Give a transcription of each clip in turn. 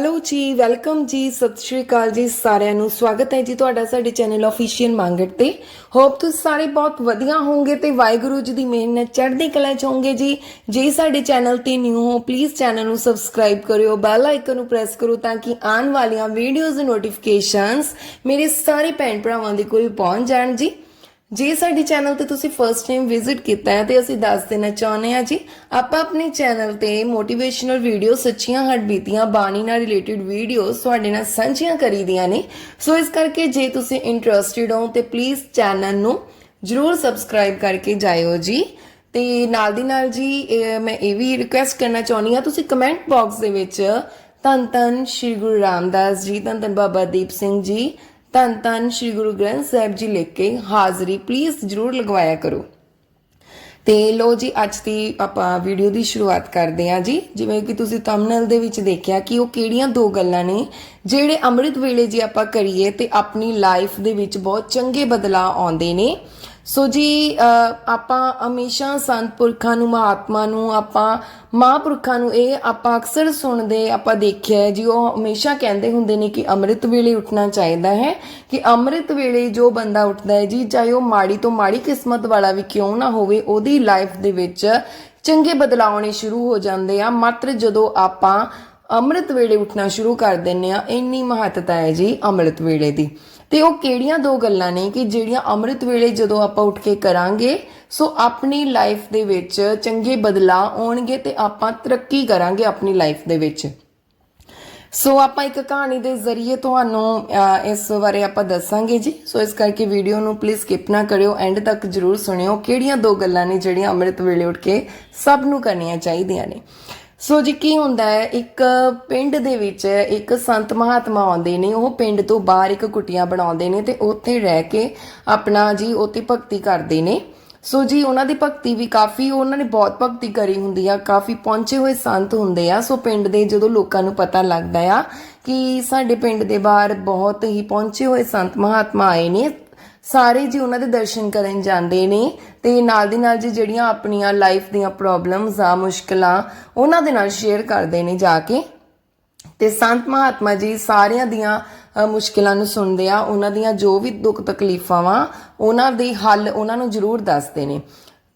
Hello ਜੀ, welcome ਜੀ, ਸਤਿ ਸ਼੍ਰੀ ਅਕਾਲ ਜੀ ਸਾਰਿਆਂ ਨੂੰ। ਸਵਾਗਤ ਹੈ ਜੀ ਤੁਹਾਡਾ ਸਾਡੇ ਚੈਨਲ ਅਫੀਸ਼ੀਅਲ ਮੰਗਟ ਤੇ। ਹੋਪ ਤੁਸੀਂ ਸਾਰੇ ਬਹੁਤ ਵਧੀਆ ਹੋਵੋਗੇ ਤੇ ਵਾਹਿਗੁਰੂ ਜੀ ਦੀ ਮਿਹਨਤ ਚੜ੍ਹਦੀ ਕਲਾ ਚ ਹੋਵੋਗੇ ਜੀ। ਜੇ ਸਾਡੇ ਚੈਨਲ ਤੇ ਨਿਊ ਹੋ ਪਲੀਜ਼ ਚੈਨਲ ਨੂੰ ਸਬਸਕ੍ਰਾਈਬ ਕਰਿਓ ਬੈਲ ਆਈਕਨ ਨੂੰ ਪ੍ਰੈਸ ਕਰੋ ਤਾਂ ਕਿ ਆਉਣ ਵਾਲੀਆਂ ਵੀਡੀਓਜ਼ ਦੇ ਨੋਟੀਫਿਕੇਸ਼ਨਸ ਮੇਰੇ ਸਾਰੇ ਭੈਣ ਭਰਾਵਾਂ ਦੇ ਕੋਲ ਪਹੁੰਚ ਜਾਣ ਜੀ। ਜੇ ਸਾਡੇ ਚੈਨਲ ਤੇ ਤੁਸੀਂ ਫਰਸਟ ਟਾਈਮ ਵਿਜ਼ਿਟ ਕੀਤਾ ਹੈ ਤੇ ਅਸੀਂ ਦੱਸ ਦੇਣਾ ਚਾਹੁੰਦੇ ਹਾਂ ਜੀ, ਆਪਾਂ ਆਪਣੇ ਚੈਨਲ ਤੇ ਮੋਟੀਵੇਸ਼ਨਲ ਵੀਡੀਓ ਸੱਚੀਆਂ ਹੱਡਬੀਤੀਆਂ, ਬਾਣੀ ਨਾਲ ਰਿਲੇਟਡ ਵੀਡੀਓਜ਼ ਤੁਹਾਡੇ ਨਾਲ ਸਾਂਝੀਆਂ ਕਰੀਦੀਆਂ ਨੇ। ਸੋ ਇਸ ਕਰਕੇ ਜੇ ਤੁਸੀਂ ਇੰਟਰਸਟਿਡ ਹੋ ਤੇ ਪਲੀਜ਼ ਚੈਨਲ ਨੂੰ ਜਰੂਰ ਸਬਸਕ੍ਰਾਈਬ ਕਰਕੇ ਜਾਇਓ ਜੀ। ਤੇ ਨਾਲ ਦੀ ਨਾਲ ਜੀ ਮੈਂ ਇਹ ਵੀ ਰਿਕੁਐਸਟ ਕਰਨਾ ਚਾਹੁੰਦੀ ਹਾਂ, ਤੁਸੀਂ ਕਮੈਂਟ ਬਾਕਸ ਦੇ ਵਿੱਚ ਧੰਨ ਧੰਨ ਸ਼੍ਰੀ ਗੁਰੂ ਰਾਮਦਾਸ ਜੀ, ਧੰਨ ਧੰਨ ਬਾਬਾ ਦੀਪ ਸਿੰਘ ਜੀ ਧੰਨ ਧੰਨ ਸ਼੍ਰੀ ਗੁਰੂ ਗ੍ਰੰਥ ਸਾਹਿਬ ਜੀ ਲਿਖ ਕੇ ਹਾਜ਼ਰੀ। ਪਲੀਜ਼ ਜਰੂਰ ਲਗਵਾਇਆ ਕਰੋ। ਤੇ ਲੋ ਜੀ, ਅੱਜ ਦੀ ਆਪਾਂ ਵੀਡੀਓ ਦੀ ਸ਼ੁਰੂਆਤ ਕਰਦੇ ਹਾਂ ਜੀ। ਜਿਵੇਂ ਕਿ ਤੁਸੀਂ ਥੰਬਨੇਲ ਦੇ ਵਿੱਚ ਦੇਖਿਆ ਕਿ ਉਹ ਕਿਹੜੀਆਂ ਦੋ ਗੱਲਾਂ ਨੇ, ਜਿਹੜੇ ਅੰਮ੍ਰਿਤ ਵੇਲੇ ਜੀ ਆਪਾਂ ਕਰੀਏ ਤੇ ਆਪਣੀ ਲਾਈਫ ਦੇ ਵਿੱਚ ਬਹੁਤ ਚੰਗੇ ਬਦਲਾਅ ਆਉਂਦੇ ਨੇ। ਸੋ ਜੀ ਆਪਾਂ ਹਮੇਸ਼ਾ ਸੰਤ ਪੁਰਖਾਂ ਨੂੰ, ਮਹਾਤਮਾ ਨੂੰ, ਆਪਾਂ ਮਹਾਂਪੁਰਖਾਂ ਨੂੰ ਇਹ ਆਪਾਂ ਅਕਸਰ ਸੁਣਦੇ, ਆਪਾਂ ਦੇਖਿਆ ਹੈ, ਜੀ, ਉਹ ਹਮੇਸ਼ਾ ਕਹਿੰਦੇ ਹੁੰਦੇ ਨੇ ਕਿ ਅੰਮ੍ਰਿਤ ਵੇਲੇ ਉੱਠਣਾ ਚਾਹੀਦਾ ਹੈ, ਕਿ ਅੰਮ੍ਰਿਤ ਵੇਲੇ ਜੋ ਬੰਦਾ ਉੱਠਦਾ ਹੈ ਜੀ, ਚਾਹੇ ਉਹ ਮਾੜੀ ਤੋਂ ਮਾੜੀ ਕਿਸਮਤ ਵਾਲਾ ਵੀ ਕਿਉਂ ਨਾ ਹੋਵੇ, ਉਹਦੀ ਲਾਈਫ ਦੇ ਵਿੱਚ ਚੰਗੇ ਬਦਲਾਅ ਆਉਣੇ ਸ਼ੁਰੂ ਹੋ ਜਾਂਦੇ ਆ। ਮਾਤਰ ਜਦੋਂ ਆਪਾਂ ਅੰਮ੍ਰਿਤ ਵੇਲੇ ਉੱਠਣਾ ਸ਼ੁਰੂ ਕਰ ਦਿੰਨੇ ਆ, ਇੰਨੀ ਮਹੱਤਤਾ ਹੈ ਜੀ ਅੰਮ੍ਰਿਤ ਵੇਲੇ ਦੀ। ਤੇ ਉਹ ਕਿਹੜੀਆਂ ਦੋ ਗੱਲਾਂ ਨੇ ਕਿ ਜਿਹੜੀਆਂ ਅੰਮ੍ਰਿਤ ਵੇਲੇ ਜਦੋਂ ਆਪਾਂ ਉੱਠ ਕੇ ਕਰਾਂਗੇ, ਸੋ ਆਪਣੀ ਲਾਈਫ ਦੇ ਵਿੱਚ ਚੰਗੇ ਬਦਲਾਅ ਆਉਣਗੇ ਤੇ ਆਪਾਂ ਤਰੱਕੀ ਕਰਾਂਗੇ ਆਪਣੀ ਲਾਈਫ ਦੇ ਵਿੱਚ। ਸੋ ਆਪਾਂ ਇੱਕ ਕਹਾਣੀ ਦੇ ਜ਼ਰੀਏ ਤੁਹਾਨੂੰ ਇਸ ਬਾਰੇ ਆਪਾਂ ਦੱਸਾਂਗੇ ਜੀ। ਸੋ ਇਸ ਕਰਕੇ ਵੀਡੀਓ ਨੂੰ ਪਲੀਜ਼ ਸਕਿਪ ਨਾ ਕਰਿਓ ਐਂਡ ਤੱਕ ਜਰੂਰ ਸੁਣਿਓ ਕਿਹੜੀਆਂ ਦੋ ਗੱਲਾਂ ਨੇ ਜਿਹੜੀਆਂ ਅੰਮ੍ਰਿਤ ਵੇਲੇ ਉੱਠ ਕੇ ਸਭ ਨੂੰ ਕਰਨੀਆਂ ਚਾਹੀਦੀਆਂ ਨੇ। ਸੋ ਜੀ, ਕੀ ਹੁੰਦਾ ਹੈ? ਇੱਕ ਪਿੰਡ ਦੇ ਵਿੱਚ ਇੱਕ ਸੰਤ ਮਹਾਤਮਾ ਆਉਂਦੇ ਨੇ, ਉਹ ਪਿੰਡ ਤੋਂ ਬਾਹਰ ਇੱਕ ਕੁਟੀਆਂ ਬਣਾਉਂਦੇ ਨੇ ਤੇ ਉੱਥੇ ਰਹਿ ਕੇ ਆਪਣਾ ਜੀ ਉੱਥੇ ਭਗਤੀ ਕਰਦੇ ਨੇ। ਸੋ ਜੀ, ਉਹਨਾਂ ਦੀ ਭਗਤੀ ਵੀ ਕਾਫੀ, ਉਹਨਾਂ ਨੇ ਬਹੁਤ ਭਗਤੀ ਕਰੀ ਹੁੰਦੀ ਆ, ਕਾਫੀ ਪਹੁੰਚੇ ਹੋਏ ਸੰਤ ਹੁੰਦੇ ਆ। ਸੋ ਪਿੰਡ ਦੇ ਜਦੋਂ ਲੋਕਾਂ ਨੂੰ ਪਤਾ ਲੱਗਦਾ ਆ ਕਿ ਸਾਡੇ ਪਿੰਡ ਦੇ ਬਾਹਰ ਬਹੁਤ ਹੀ ਪਹੁੰਚੇ ਹੋਏ ਸੰਤ ਮਹਾਤਮਾ ਆਏ ਨੇ ਸਾਰੇ ਜੀ ਉਹਨਾਂ ਦੇ ਦਰਸ਼ਨ ਕਰਨ ਜਾਂਦੇ ਨੇ ਤੇ ਨਾਲ ਦੀ ਨਾਲ ਜੀ ਜਿਹੜੀਆਂ ਆਪਣੀਆਂ ਲਾਈਫ ਦੀਆਂ ਪ੍ਰੋਬਲਮਸ ਆ, ਮੁਸ਼ਕਲਾਂ, ਉਹਨਾਂ ਦੇ ਨਾਲ ਸ਼ੇਅਰ ਕਰਦੇ ਨੇ ਜਾ ਕੇ। ਤੇ ਸੰਤ ਮਹਾਤਮਾ ਜੀ ਸਾਰਿਆਂ ਦੀਆਂ ਮੁਸ਼ਕਿਲਾਂ ਨੂੰ ਸੁਣਦੇ ਆ, ਉਹਨਾਂ ਦੀਆਂ ਜੋ ਵੀ ਦੁੱਖ ਤਕਲੀਫਾਂ ਵਾ, ਉਹਨਾਂ ਦੇ ਹੱਲ ਉਹਨਾਂ ਨੂੰ ਜ਼ਰੂਰ ਦੱਸਦੇ ਨੇ।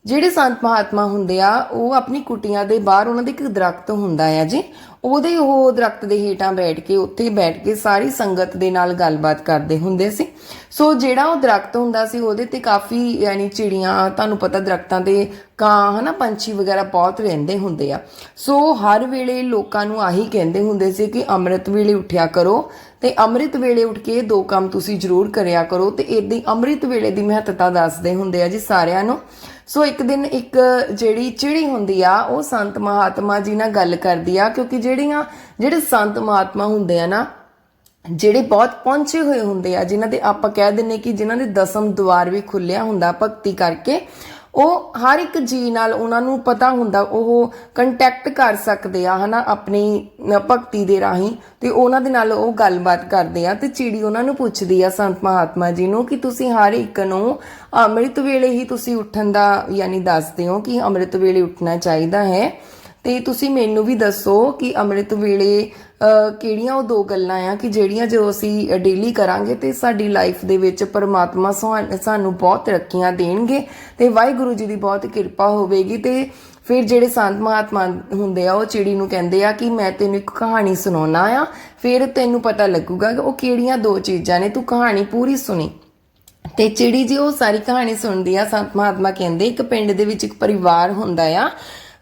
ਜਿਹੜੇ ਸੰਤ ਮਹਾਤਮਾ ਹੁੰਦੇ ਆ, ਉਹ ਆਪਣੀ ਕੁਟੀਆਂ ਦੇ ਬਾਹਰ ਉਹਨਾਂ ਦੇ ਇੱਕ ਦਰਖਤ ਹੁੰਦਾ ਆ ਜੀ ਉਹਦੇ ਉਹ ਦਰਖਤ ਦੇ ਹੇਠਾਂ ਬੈਠ ਕੇ, ਉੱਥੇ ਬੈਠ ਕੇ ਸਾਰੀ ਸੰਗਤ ਦੇ ਨਾਲ ਗੱਲਬਾਤ ਕਰਦੇ ਹੁੰਦੇ ਸੀ। ਸੋ ਜਿਹੜਾ ਉਹ ਦਰਖਤ ਹੁੰਦਾ ਸੀ, ਉਹਦੇ ਤੇ ਕਾਫੀ ਯਾਨੀ ਚਿੜੀਆਂ, ਤੁਹਾਨੂੰ ਪਤਾ ਦਰਖਤਾਂ ਤੇ ਕਾਂ, ਹਨਾ, ਪੰਛੀ ਵਗੈਰਾ ਬਹੁਤ ਰਹਿੰਦੇ ਹੁੰਦੇ ਆ। ਸੋ ਹਰ ਵੇਲੇ ਲੋਕਾਂ ਨੂੰ ਆਹੀ ਕਹਿੰਦੇ ਹੁੰਦੇ ਸੀ ਕਿ ਅੰਮ੍ਰਿਤ ਵੇਲੇ ਉੱਠਿਆ ਕਰੋ ਤੇ ਅੰਮ੍ਰਿਤ ਵੇਲੇ ਉੱਠ ਕੇ ਦੋ ਕੰਮ ਤੁਸੀਂ ਜ਼ਰੂਰ ਕਰਿਆ ਕਰੋ ਤੇ ਇਦਾਂ ਅੰਮ੍ਰਿਤ ਵੇਲੇ ਦੀ ਮਹੱਤਤਾ ਦੱਸਦੇ ਹੁੰਦੇ ਆ ਜੀ ਸਾਰਿਆਂ ਨੂੰ। ਸੋ ਇੱਕ ਦਿਨ ਇੱਕ ਜਿਹੜੀ ਚਿੜੀ ਹੁੰਦੀ ਆ, ਉਹ ਸੰਤ ਮਹਾਤਮਾ ਜੀ ਨਾਲ ਗੱਲ ਕਰਦੀ ਆ, ਕਿਉਂਕਿ ਜਿਹੜੀਆਂ, ਜਿਹੜੇ ਸੰਤ ਮਹਾਤਮਾ ਹੁੰਦੇ ਆ ਨਾ, ਜਿਹੜੇ ਬਹੁਤ ਪਹੁੰਚੇ ਹੋਏ ਹੁੰਦੇ ਆ, ਜਿਨ੍ਹਾਂ ਦੇ ਆਪਾਂ ਕਹਿ ਦਿੰਨੇ ਕਿ ਜਿਨ੍ਹਾਂ ਦੇ ਦਸਮ ਦੁਆਰ ਵੀ ਖੁੱਲਿਆ ਹੁੰਦਾ ਭਗਤੀ ਕਰਕੇ ਉਹ ਹਰ ਇੱਕ ਜੀ ਨਾਲ ਉਹਨਾਂ ਨੂੰ ਪਤਾ ਹੁੰਦਾ, ਉਹ ਕੰਟੈਕਟ ਕਰ ਸਕਦੇ ਆ, ਹਨਾ, ਆਪਣੀ ਭਗਤੀ ਦੇ ਰਾਹੀਂ ਤੇ ਉਹਨਾਂ ਦੇ ਨਾਲ ਉਹ ਗੱਲਬਾਤ ਕਰਦੇ ਆ ਤੇ ਚਿੜੀ ਉਹਨਾਂ ਨੂੰ ਪੁੱਛਦੀ ਆ, ਸੰਤ ਮਹਾਤਮਾ ਜੀ ਨੂੰ ਕਿ ਤੁਸੀਂ ਹਰ ਇੱਕ ਨੂੰ ਅੰਮ੍ਰਿਤ ਵੇਲੇ ਹੀ ਤੁਸੀਂ ਉੱਠਣ ਦਾ ਯਾਨੀ ਦੱਸਦੇ ਹੋ ਕਿ ਅੰਮ੍ਰਿਤ ਵੇਲੇ ਉੱਠਣਾ ਚਾਹੀਦਾ ਹੈ ਤੇ ਤੁਸੀਂ ਮੈਨੂੰ ਵੀ ਦੱਸੋ ਕਿ ਅੰਮ੍ਰਿਤ ਵੇਲੇ ਕਿਹੜੀਆਂ ਉਹ ਦੋ ਗੱਲਾਂ ਆ ਕਿ ਜਿਹੜੀਆਂ ਜੋ ਅਸੀਂ ਡੇਲੀ ਕਰਾਂਗੇ ਤੇ ਸਾਡੀ ਲਾਈਫ ਦੇ ਵਿੱਚ ਪਰਮਾਤਮਾ ਸੁਹਾ- ਸਾਨੂੰ ਬਹੁਤ ਤਰੱਕੀਆਂ ਦੇਣਗੇ ਤੇ ਵਾਹਿਗੁਰੂ ਜੀ ਦੀ ਬਹੁਤ ਕਿਰਪਾ ਹੋਵੇਗੀ ਤੇ ਫਿਰ ਜਿਹੜੇ ਸੰਤ ਮਹਾਤਮਾ ਹੁੰਦੇ ਆ, ਉਹ ਚਿੜੀ ਨੂੰ ਕਹਿੰਦੇ ਆ ਕਿ ਮੈਂ ਤੈਨੂੰ ਇੱਕ ਕਹਾਣੀ ਸੁਣਾਉਣਾ ਆ, ਫਿਰ ਤੈਨੂੰ ਪਤਾ ਲੱਗੂਗਾ ਕਿ ਉਹ ਕਿਹੜੀਆਂ ਦੋ ਚੀਜ਼ਾਂ ਨੇ, ਤੂੰ ਕਹਾਣੀ ਪੂਰੀ ਸੁਣੀ। ਤੇ ਚਿੜੀ ਜੀ ਉਹ ਸਾਰੀ ਕਹਾਣੀ ਸੁਣਦੀ ਆ, ਸੰਤ ਮਹਾਤਮਾ ਕਹਿੰਦੇ ਇੱਕ ਪਿੰਡ ਦੇ ਵਿੱਚ ਇੱਕ ਪਰਿਵਾਰ ਹੁੰਦਾ ਆ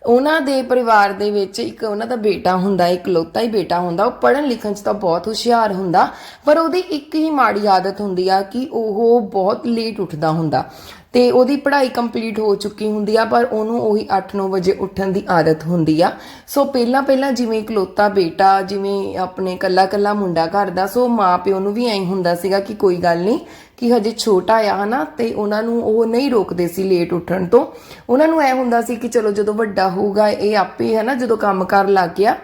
ਉਹਨਾਂ ਦੇ ਪਰਿਵਾਰ ਦੇ ਵਿੱਚ ਇੱਕ ਉਹਨਾਂ ਦਾ ਬੇਟਾ ਹੁੰਦਾ ਇੱਕ ਲੋਤਾ ਹੀ ਬੇਟਾ ਹੁੰਦਾ, ਉਹ ਪੜ੍ਹਨ ਲਿਖਣ 'ਚ ਤਾਂ ਬਹੁਤ ਹੁਸ਼ਿਆਰ ਹੁੰਦਾ, ਪਰ ਉਹਦੀ ਇੱਕ ਹੀ ਮਾੜੀ ਆਦਤ ਹੁੰਦੀ ਆ ਕਿ ਉਹ ਬਹੁਤ ਲੇਟ ਉੱਠਦਾ ਹੁੰਦਾ। ਤੇ ਉਹਦੀ ਪੜ੍ਹਾਈ ਕੰਪਲੀਟ ਹੋ ਚੁੱਕੀ ਹੁੰਦੀ ਆ, ਪਰ ਉਹਨੂੰ ਉਹੀ 8-9 ਵਜੇ ਉੱਠਣ ਦੀ ਆਦਤ ਹੁੰਦੀ ਆ। ਸੋ ਪਹਿਲਾਂ ਪਹਿਲਾਂ ਜਿਵੇਂ ਇਕਲੌਤਾ ਬੇਟਾ, ਜਿਵੇਂ ਆਪਣੇ ਕੱਲਾ ਕੱਲਾ ਮੁੰਡਾ ਘਰ ਦਾ, ਸੋ ਮਾਂ ਪਿਓ ਨੂੰ ਵੀ ਐਂ ਹੁੰਦਾ ਸੀਗਾ ਕਿ ਕੋਈ ਗੱਲ ਨਹੀਂ, ਕਿ ਹਜੇ ਛੋਟਾ ਆ, ਹਨਾ, ਤੇ ਉਹਨਾਂ ਨੂੰ ਉਹ ਨਹੀਂ ਰੋਕਦੇ ਸੀ ਲੇਟ ਉੱਠਣ ਤੋਂ। ਉਹਨਾਂ ਨੂੰ ਐ ਹੁੰਦਾ ਸੀ ਕਿ ਚਲੋ ਜਦੋਂ ਵੱਡਾ ਹੋਊਗਾ, ਇਹ ਆਪੇ, ਹਨਾ, ਜਦੋਂ ਕੰਮ ਕਰਨ ਲੱਗ ਗਿਆ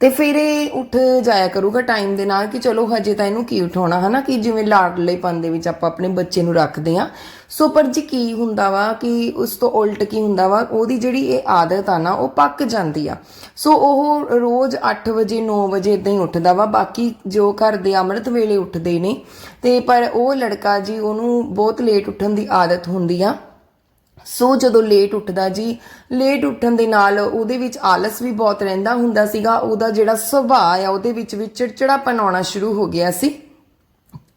ਤੇ ਫਿਰ ਇਹ ਉੱਠ ਜਾਇਆ ਕਰੂਗਾ ਟਾਈਮ ਦੇ ਨਾਲ ਕਿ ਚਲੋ ਹਜੇ ਤਾਂ ਇਹਨੂੰ ਕੀ ਉਠਾਉਣਾ, ਹਨਾ? ਕਿ ਜਿਵੇਂ ਲਾਡਲੇਪਨ ਦੇ ਵਿੱਚ ਆਪਾਂ ਆਪਣੇ ਬੱਚੇ ਨੂੰ ਰੱਖਦੇ ਆ ਸੋ ਪਰ ਜੀ ਕੀ ਹੁੰਦਾ ਵਾ ਕਿ ਉਸ ਤੋਂ ਉਲਟ ਕੀ ਹੁੰਦਾ ਵਾ, ਉਹਦੀ ਜਿਹੜੀ ਇਹ ਆਦਤ ਆ ਨਾ, ਉਹ ਪੱਕ ਜਾਂਦੀ ਆ। ਸੋ ਉਹ ਰੋਜ਼ 8 ਵਜੇ 9 ਵਜੇ ਇਦਾਂ ਹੀ ਉੱਠਦਾ ਵਾ। ਬਾਕੀ ਜੋ ਘਰ ਦੇ ਅੰਮ੍ਰਿਤ ਵੇਲੇ ਉੱਠਦੇ ਨੇ, ਤੇ ਪਰ ਉਹ ਲੜਕਾ ਜੀ, ਉਹਨੂੰ ਬਹੁਤ ਲੇਟ ਉੱਠਣ ਦੀ ਆਦਤ ਹੁੰਦੀ ਆ। ਸੋ ਜਦੋਂ ਲੇਟ ਉੱਠਦਾ ਜੀ ਲੇਟ ਉੱਠਣ ਦੇ ਨਾਲ ਉਹਦੇ ਵਿੱਚ ਆਲਸ ਵੀ ਬਹੁਤ ਰਹਿੰਦਾ ਹੁੰਦਾ ਸੀਗਾ। ਉਹਦਾ ਜਿਹੜਾ ਸੁਭਾਅ ਆ, ਉਹਦੇ ਵਿੱਚ ਵੀ ਚਿੜਚਿੜਾਪਨ ਆਉਣਾ ਸ਼ੁਰੂ ਹੋ ਗਿਆ ਸੀ।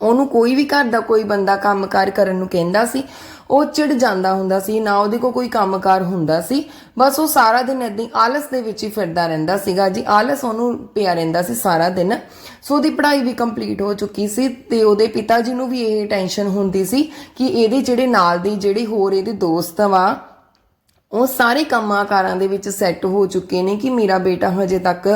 ਉਹਨੂੰ ਕੋਈ ਵੀ ਘਰ ਦਾ ਕੋਈ ਬੰਦਾ ਕੰਮਕਾਰ ਕਰਨ ਨੂੰ ਕਹਿੰਦਾ ਸੀ। ਉਹ ਚਿੜ ਜਾਂਦਾ ਹੁੰਦਾ ਸੀ, ਨਾ ਉਹਦੇ ਕੋਲ ਕੋਈ ਕੰਮਕਾਰ ਹੁੰਦਾ ਸੀ, ਬਸ ਉਹ ਸਾਰਾ ਦਿਨ ਏਦਾਂ ਹੀ ਆਲਸ ਦੇ ਵਿੱਚ ਹੀ ਫਿਰਦਾ ਰਹਿੰਦਾ ਸੀਗਾ ਜੀ। ਆਲਸ ਉਹਨੂੰ ਪਿਆ ਰਹਿੰਦਾ ਸੀ ਸਾਰਾ ਦਿਨ। ਸੋ ਉਹਦੀ ਪੜ੍ਹਾਈ ਵੀ ਕੰਪਲੀਟ ਹੋ ਚੁੱਕੀ ਸੀ ਤੇ ਉਹਦੇ ਪਿਤਾ ਜੀ ਨੂੰ ਵੀ ਇਹ ਟੈਨਸ਼ਨ ਹੁੰਦੀ ਸੀ ਕਿ ਇਹਦੇ ਜਿਹੜੇ ਨਾਲ ਦੇ ਜਿਹੜੇ ਹੋਰ ਇਹਦੇ ਦੋਸਤ ਵਾ ਉਹ ਸਾਰੇ ਕੰਮਾਂ ਕਾਰਾਂ ਦੇ ਵਿੱਚ ਸੈੱਟ ਹੋ ਚੁੱਕੇ ਨੇ ਕਿ ਮੇਰਾ ਬੇਟਾ ਹਜੇ ਤੱਕ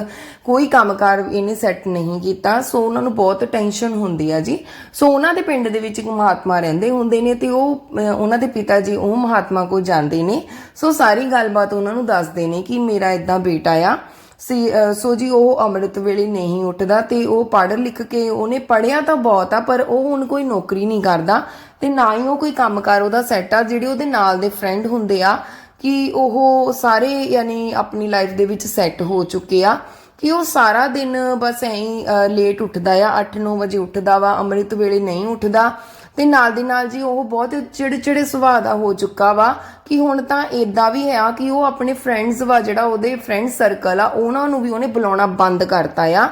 ਕੋਈ ਕੰਮਕਾਰ ਇਹਨੇ ਸੈੱਟ ਨਹੀਂ ਕੀਤਾ। ਸੋ ਉਹਨਾਂ ਨੂੰ ਬਹੁਤ ਟੈਨਸ਼ਨ ਹੁੰਦੀ ਆ ਜੀ। ਸੋ ਉਹਨਾਂ ਦੇ ਪਿੰਡ ਦੇ ਵਿੱਚ ਇੱਕ ਮਹਾਤਮਾ ਰਹਿੰਦੇ ਹੁੰਦੇ ਨੇ ਤੇ ਉਹ ਉਹਨਾਂ ਦੇ ਪਿਤਾ ਜੀ ਉਹ ਮਹਾਤਮਾ ਕੋਲ ਜਾਂਦੇ ਨੇ। ਸੋ ਸਾਰੀ ਗੱਲਬਾਤ ਉਹਨਾਂ ਨੂੰ ਦੱਸਦੇ ਨੇ ਕਿ ਮੇਰਾ ਇਦਾਂ ਬੇਟਾ ਆ। ਸੀ ਸੋ ਜੀ ਉਹ ਅੰਮ੍ਰਿਤ ਵੇਲੇ ਨਹੀਂ ਉੱਠਦਾ ਤੇ ਉਹ ਪੜ੍ਹ ਲਿਖ ਕੇ ਉਹਨੇ ਪੜ੍ਹਿਆ ਤਾਂ ਬਹੁਤ ਆ, ਪਰ ਉਹ ਹੁਣ ਕੋਈ ਨੌਕਰੀ ਨਹੀਂ ਕਰਦਾ ਤੇ ਨਾ ਹੀ ਉਹ ਕੋਈ ਕੰਮਕਾਰ ਉਹਦਾ ਸੈੱਟ ਆ, ਜਿਹੜੇ ਉਹਦੇ ਨਾਲ ਦੇ ਫਰੈਂਡ ਹੁੰਦੇ ਆ ਕਿ ਉਹ ਸਾਰੇ ਯਾਨੀ ਆਪਣੀ ਲਾਈਫ ਦੇ ਵਿੱਚ ਸੈੱਟ ਹੋ ਚੁੱਕੇ ਆ ਕਿ ਉਹ ਸਾਰਾ ਦਿਨ ਬਸ ਐਂ ਹੀ ਲੇਟ ਉੱਠਦਾ ਆ 8-9 ਵਜੇ ਉੱਠਦਾ ਵਾ, ਅੰਮ੍ਰਿਤ ਵੇਲੇ ਨਹੀਂ ਉੱਠਦਾ। ਤੇ ਨਾਲ ਦੀ ਨਾਲ ਜੀ ਉਹ ਬਹੁਤ ਚਿੜਚਿੜੇ ਸੁਭਾਅ ਦਾ ਹੋ ਚੁੱਕਾ ਵਾ ਕਿ ਹੁਣ ਤਾਂ ਏਦਾਂ ਵੀ ਹੈ ਕਿ ਉਹ ਆਪਣੇ ਫਰੈਂਡਸ ਵਾ ਜਿਹੜਾ ਉਹਦੇ ਫਰੈਂਡ ਸਰਕਲ ਆ, ਉਹਨਾਂ ਨੂੰ ਵੀ ਉਹਨੇ ਬੁਲਾਉਣਾ ਬੰਦ ਕਰਤਾ ਆ।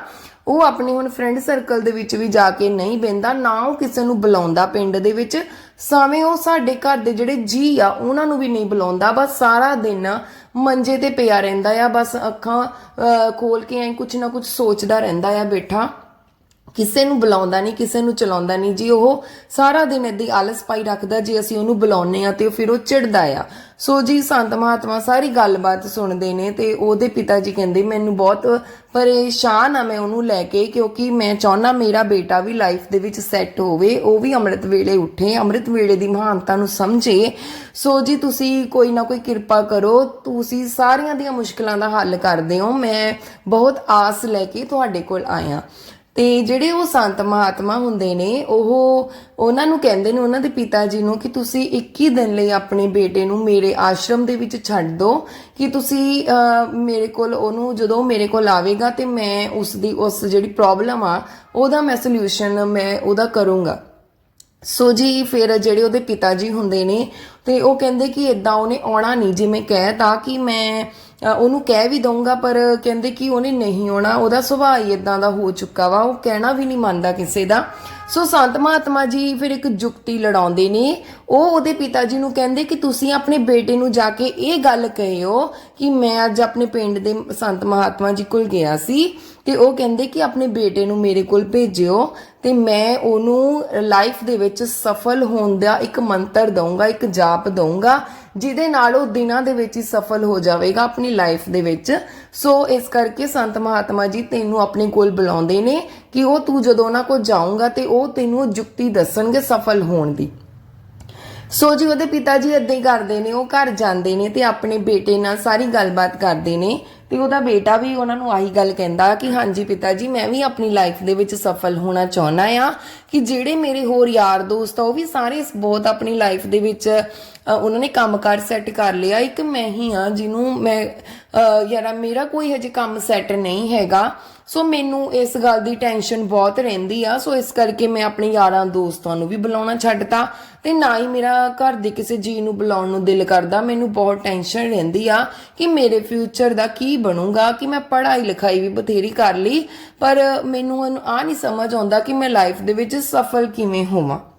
ਉਹ ਆਪਣੇ ਹੁਣ ਫਰੈਂਡ ਸਰਕਲ ਦੇ ਵਿੱਚ ਵੀ ਜਾ ਕੇ ਨਹੀਂ ਬਹਿੰਦਾ ਨਾ ਉਹ ਕਿਸੇ ਨੂੰ ਬੁਲਾਉਂਦਾ ਪਿੰਡ ਦੇ ਵਿੱਚ। ਸਾਵੇਂ ਉਹ ਸਾਡੇ ਘਰ ਦੇ ਜਿਹੜੇ ਜੀ ਆ ਉਹਨਾਂ ਨੂੰ ਵੀ ਨਹੀਂ ਬੁਲਾਉਂਦਾ। ਬਸ ਸਾਰਾ ਦਿਨ ਮੰਜੇ ਤੇ ਪਿਆ ਰਹਿੰਦਾ ਆ ਬਸ ਅੱਖਾਂ ਅਹ, ਖੋਲ ਕੇ ਐ ਕੁਛ ਨਾ ਕੁਛ ਸੋਚਦਾ ਰਹਿੰਦਾ ਆ ਬੈਠਾ। ਕਿਸੇ ਨੂੰ ਬੁਲਾਉਂਦਾ ਨਹੀਂ, ਕਿਸੇ ਨੂੰ ਚਲਾਉਂਦਾ ਨਹੀਂ। ਜੀ ਉਹ ਸਾਰਾ ਦਿਨ ਏਦੀ ਆਲਸ ਪਾਈ ਰੱਖਦਾ, ਜੇ ਅਸੀਂ ਉਹਨੂੰ ਬੁਲਾਉਂਦੇ ਆ ਤੇ ਫਿਰ ਉਹ ਚਿੜਦਾ ਆ। ਸੋ ਜੀ, ਸੰਤ ਮਹਾਤਮਾ ਸਾਰੀ ਗੱਲਬਾਤ ਸੁਣਦੇ ਨੇ ਤੇ ਉਹਦੇ ਪਿਤਾ ਜੀ ਕਹਿੰਦੇ, ਮੈਨੂੰ ਬਹੁਤ ਪਰੇਸ਼ਾਨ ਆ ਮੈਂ ਉਹਨੂੰ ਲੈ ਕੇ, ਕਿਉਂਕਿ ਮੈਂ ਚਾਹੁੰਦਾ ਮੇਰਾ ਬੇਟਾ ਵੀ ਲਾਈਫ ਦੇ ਵਿੱਚ ਸੈੱਟ ਹੋਵੇ, ਉਹ ਵੀ ਅੰਮ੍ਰਿਤ ਵੇਲੇ ਉੱਠੇ, ਅੰਮ੍ਰਿਤ ਵੇਲੇ ਦੀ ਮਹਾਨਤਾ ਨੂੰ ਸਮਝੇ। ਸੋ ਜੀ, ਤੁਸੀਂ ਕੋਈ ਨਾ ਕੋਈ ਕਿਰਪਾ ਕਰੋ, ਤੁਸੀਂ ਸਾਰੀਆਂ ਦੀਆਂ ਮੁਸ਼ਕਲਾਂ ਦਾ ਹੱਲ ਕਰਦੇ ਹੋ। ਮੈਂ ਬਹੁਤ ਆਸ ਲੈ ਕੇ ਤੁਹਾਡੇ ਕੋਲ ਆਇਆ। ਤੇ ਜਿਹੜੇ ਉਹ ਸੰਤ ਮਹਾਤਮਾ ਹੁੰਦੇ ਨੇ, ਉਹ ਉਹਨਾਂ ਨੂੰ ਕਹਿੰਦੇ ਨੇ, ਉਹਨਾਂ ਦੇ ਪਿਤਾ ਜੀ ਨੂੰ ਕਿ ਤੁਸੀਂ 21 ਦਿਨ ਲਈ ਆਪਣੇ ਬੇਟੇ ਨੂੰ ਮੇਰੇ ਆਸ਼ਰਮ ਦੇ ਵਿੱਚ ਛੱਡ ਦਿਓ, ਕਿ ਤੁਸੀਂ ਮੇਰੇ ਕੋਲ ਉਹਨੂੰ ਜਦੋਂ ਉਹ ਮੇਰੇ ਕੋਲ ਆਵੇਗਾ ਤੇ ਮੈਂ ਉਸ ਦੀ ਉਸ ਜਿਹੜੀ ਪ੍ਰੋਬਲਮ ਆ, ਉਹਦਾ ਮੈਂ ਸੋਲੂਸ਼ਨ ਮੈਂ ਉਹਦਾ ਕਰੂੰਗਾ। ਸੋ ਜੀ, ਫਿਰ ਜਿਹੜੇ ਉਹਦੇ ਪਿਤਾ ਜੀ ਹੁੰਦੇ ਨੇ, ਤੇ ਉਹ ਕਹਿੰਦੇ ਕਿ ਇਦਾਂ ਉਹਨੇ ਆਉਣਾ ਨਹੀਂ, ਜਿਵੇਂ ਕਹਿਤਾ ਕਿ ਮੈਂ ਉਹਨੂੰ ਕਹਿ ਵੀ ਦਊਂਗਾ, ਪਰ ਕਹਿੰਦੇ ਕਿ ਉਹਨੇ ਨਹੀਂ ਆਉਣਾ। ਉਹਦਾ ਸੁਭਾਅ ਹੀ ਇਦਾਂ ਦਾ ਹੋ ਚੁੱਕਾ ਵਾ, ਉਹ ਕਹਿਣਾ ਵੀ ਨਹੀਂ ਮੰਨਦਾ ਕਿਸੇ ਦਾ। ਸੋ ਸੰਤ ਮਹਾਤਮਾ ਜੀ ਫਿਰ ਇੱਕ ਜੁਗਤੀ ਲੜਾਉਂਦੇ ਨੇ। ਉਹ ਉਹਦੇ ਪਿਤਾ ਜੀ ਨੂੰ ਕਹਿੰਦੇ ਕਿ ਤੁਸੀਂ ਆਪਣੇ ਬੇਟੇ ਨੂੰ ਜਾ ਕੇ ਇਹ ਗੱਲ ਕਹਿਓ ਕਿ ਮੈਂ ਅੱਜ ਆਪਣੇ ਪਿੰਡ ਦੇ ਸੰਤ ਮਹਾਤਮਾ ਜੀ ਕੋਲ ਗਿਆ ਸੀ ਤੇ ਉਹ ਕਹਿੰਦੇ ਕਿ ਆਪਣੇ ਬੇਟੇ ਨੂੰ ਮੇਰੇ ਕੋਲ ਭੇਜਿਓ ਤੇ ਮੈਂ ਉਹਨੂੰ ਲਾਈਫ ਦੇ ਵਿੱਚ ਸਫਲ ਹੋਣ ਦਾ ਇੱਕ ਮੰਤਰ ਦਊਂਗਾ, ਇੱਕ ਜਾਪ ਦਊਂਗਾ। ਜਿਹਦੇ ਨਾਲ ਉਹ ਦਿਨਾਂ ਦੇ ਵਿੱਚ ਹੀ ਸਫਲ ਹੋ ਜਾਵੇਗਾ ਆਪਣੀ ਲਾਈਫ ਦੇ ਵਿੱਚ। ਸੋ ਇਸ ਕਰਕੇ ਸੰਤ ਮਹਾਤਮਾ ਜੀ ਤੈਨੂੰ ਆਪਣੇ ਕੋਲ ਬੁਲਾਉਂਦੇ ਨੇ ਕਿ ਉਹ ਤੂੰ ਜਦੋਂ ਉਹਨਾਂ ਕੋਲ ਜਾਊਂਗਾ ਤੇ ਉਹ ਤੈਨੂੰ ਉਹ ਜੁਗਤੀ ਦੱਸਣਗੇ ਸਫਲ ਹੋਣ ਦੀ। ਸੋ ਜੀ ਉਹਦੇ ਪਿਤਾ ਜੀ ਇਦਾਂ ਹੀ ਕਰਦੇ ਨੇ, ਉਹ ਘਰ ਜਾਂਦੇ ਨੇ ਤੇ ਆਪਣੇ ਬੇਟੇ ਨਾਲ ਸਾਰੀ ਗੱਲਬਾਤ ਕਰਦੇ ਨੇ ਤੇ ਉਹਦਾ ਬੇਟਾ ਵੀ ਉਹਨਾਂ ਨੂੰ ਆਹੀ ਗੱਲ ਕਹਿੰਦਾ ਕਿ ਹਾਂਜੀ ਪਿਤਾ ਜੀ ਮੈਂ ਵੀ ਆਪਣੀ ਲਾਈਫ ਦੇ ਵਿੱਚ ਸਫਲ ਹੋਣਾ ਚਾਹੁੰਦਾ ਆ ਕਿ ਜਿਹੜੇ ਮੇਰੇ ਹੋਰ ਯਾਰ ਦੋਸਤ ਆ, ਉਹ ਵੀ ਸਾਰੇ ਬਹੁਤ ਆਪਣੀ ਲਾਈਫ ਦੇ ਵਿੱਚ ਉਹਨਾਂ ਨੇ ਕੰਮਕਾਰ ਸੈੱਟ ਕਰ ਲਿਆ। ਇੱਕ ਮੈਂ ਹੀ ਆ ਜਿਹਨੂੰ ਮੈਂ ਅ, ਯਾਰਾ ਮੇਰਾ ਕੋਈ ਹਜੇ ਕੰਮ ਸੈੱਟ ਨਹੀਂ ਹੈਗਾ। ਸੋ ਮੈਨੂੰ ਇਸ ਗੱਲ ਦੀ ਟੈਨਸ਼ਨ ਬਹੁਤ ਰਹਿੰਦੀ ਆ। ਸੋ ਇਸ ਕਰਕੇ ਮੈਂ ਆਪਣੇ ਯਾਰਾਂ ਦੋਸਤਾਂ ਨੂੰ ਵੀ ਬੁਲਾਉਣਾ ਛੱਡਤਾ ਤੇ ਨਾ ਹੀ ਮੇਰਾ ਘਰ ਦੇ ਕਿਸੇ ਜੀ ਨੂੰ ਬੁਲਾਉਣ ਨੂੰ ਦਿਲ ਕਰਦਾ। ਮੈਨੂੰ ਬਹੁਤ ਟੈਨਸ਼ਨ ਰਹਿੰਦੀ ਆ ਕਿ ਮੇਰੇ ਫਿਊਚਰ ਦਾ ਕੀ ਬਣੂਗਾ ਕਿ ਮੈਂ ਪੜ੍ਹਾਈ ਲਿਖਾਈ ਵੀ ਬਥੇਰੀ ਕਰ ਲਈ ਪਰ ਮੈਨੂੰ ਆ ਨਹੀਂ ਸਮਝ ਆਉਂਦਾ ਕਿ ਮੈਂ ਲਾਈਫ ਦੇ ਵਿੱਚ ਸਫਲ ਕਿਵੇਂ ਹੋਵਾਂ।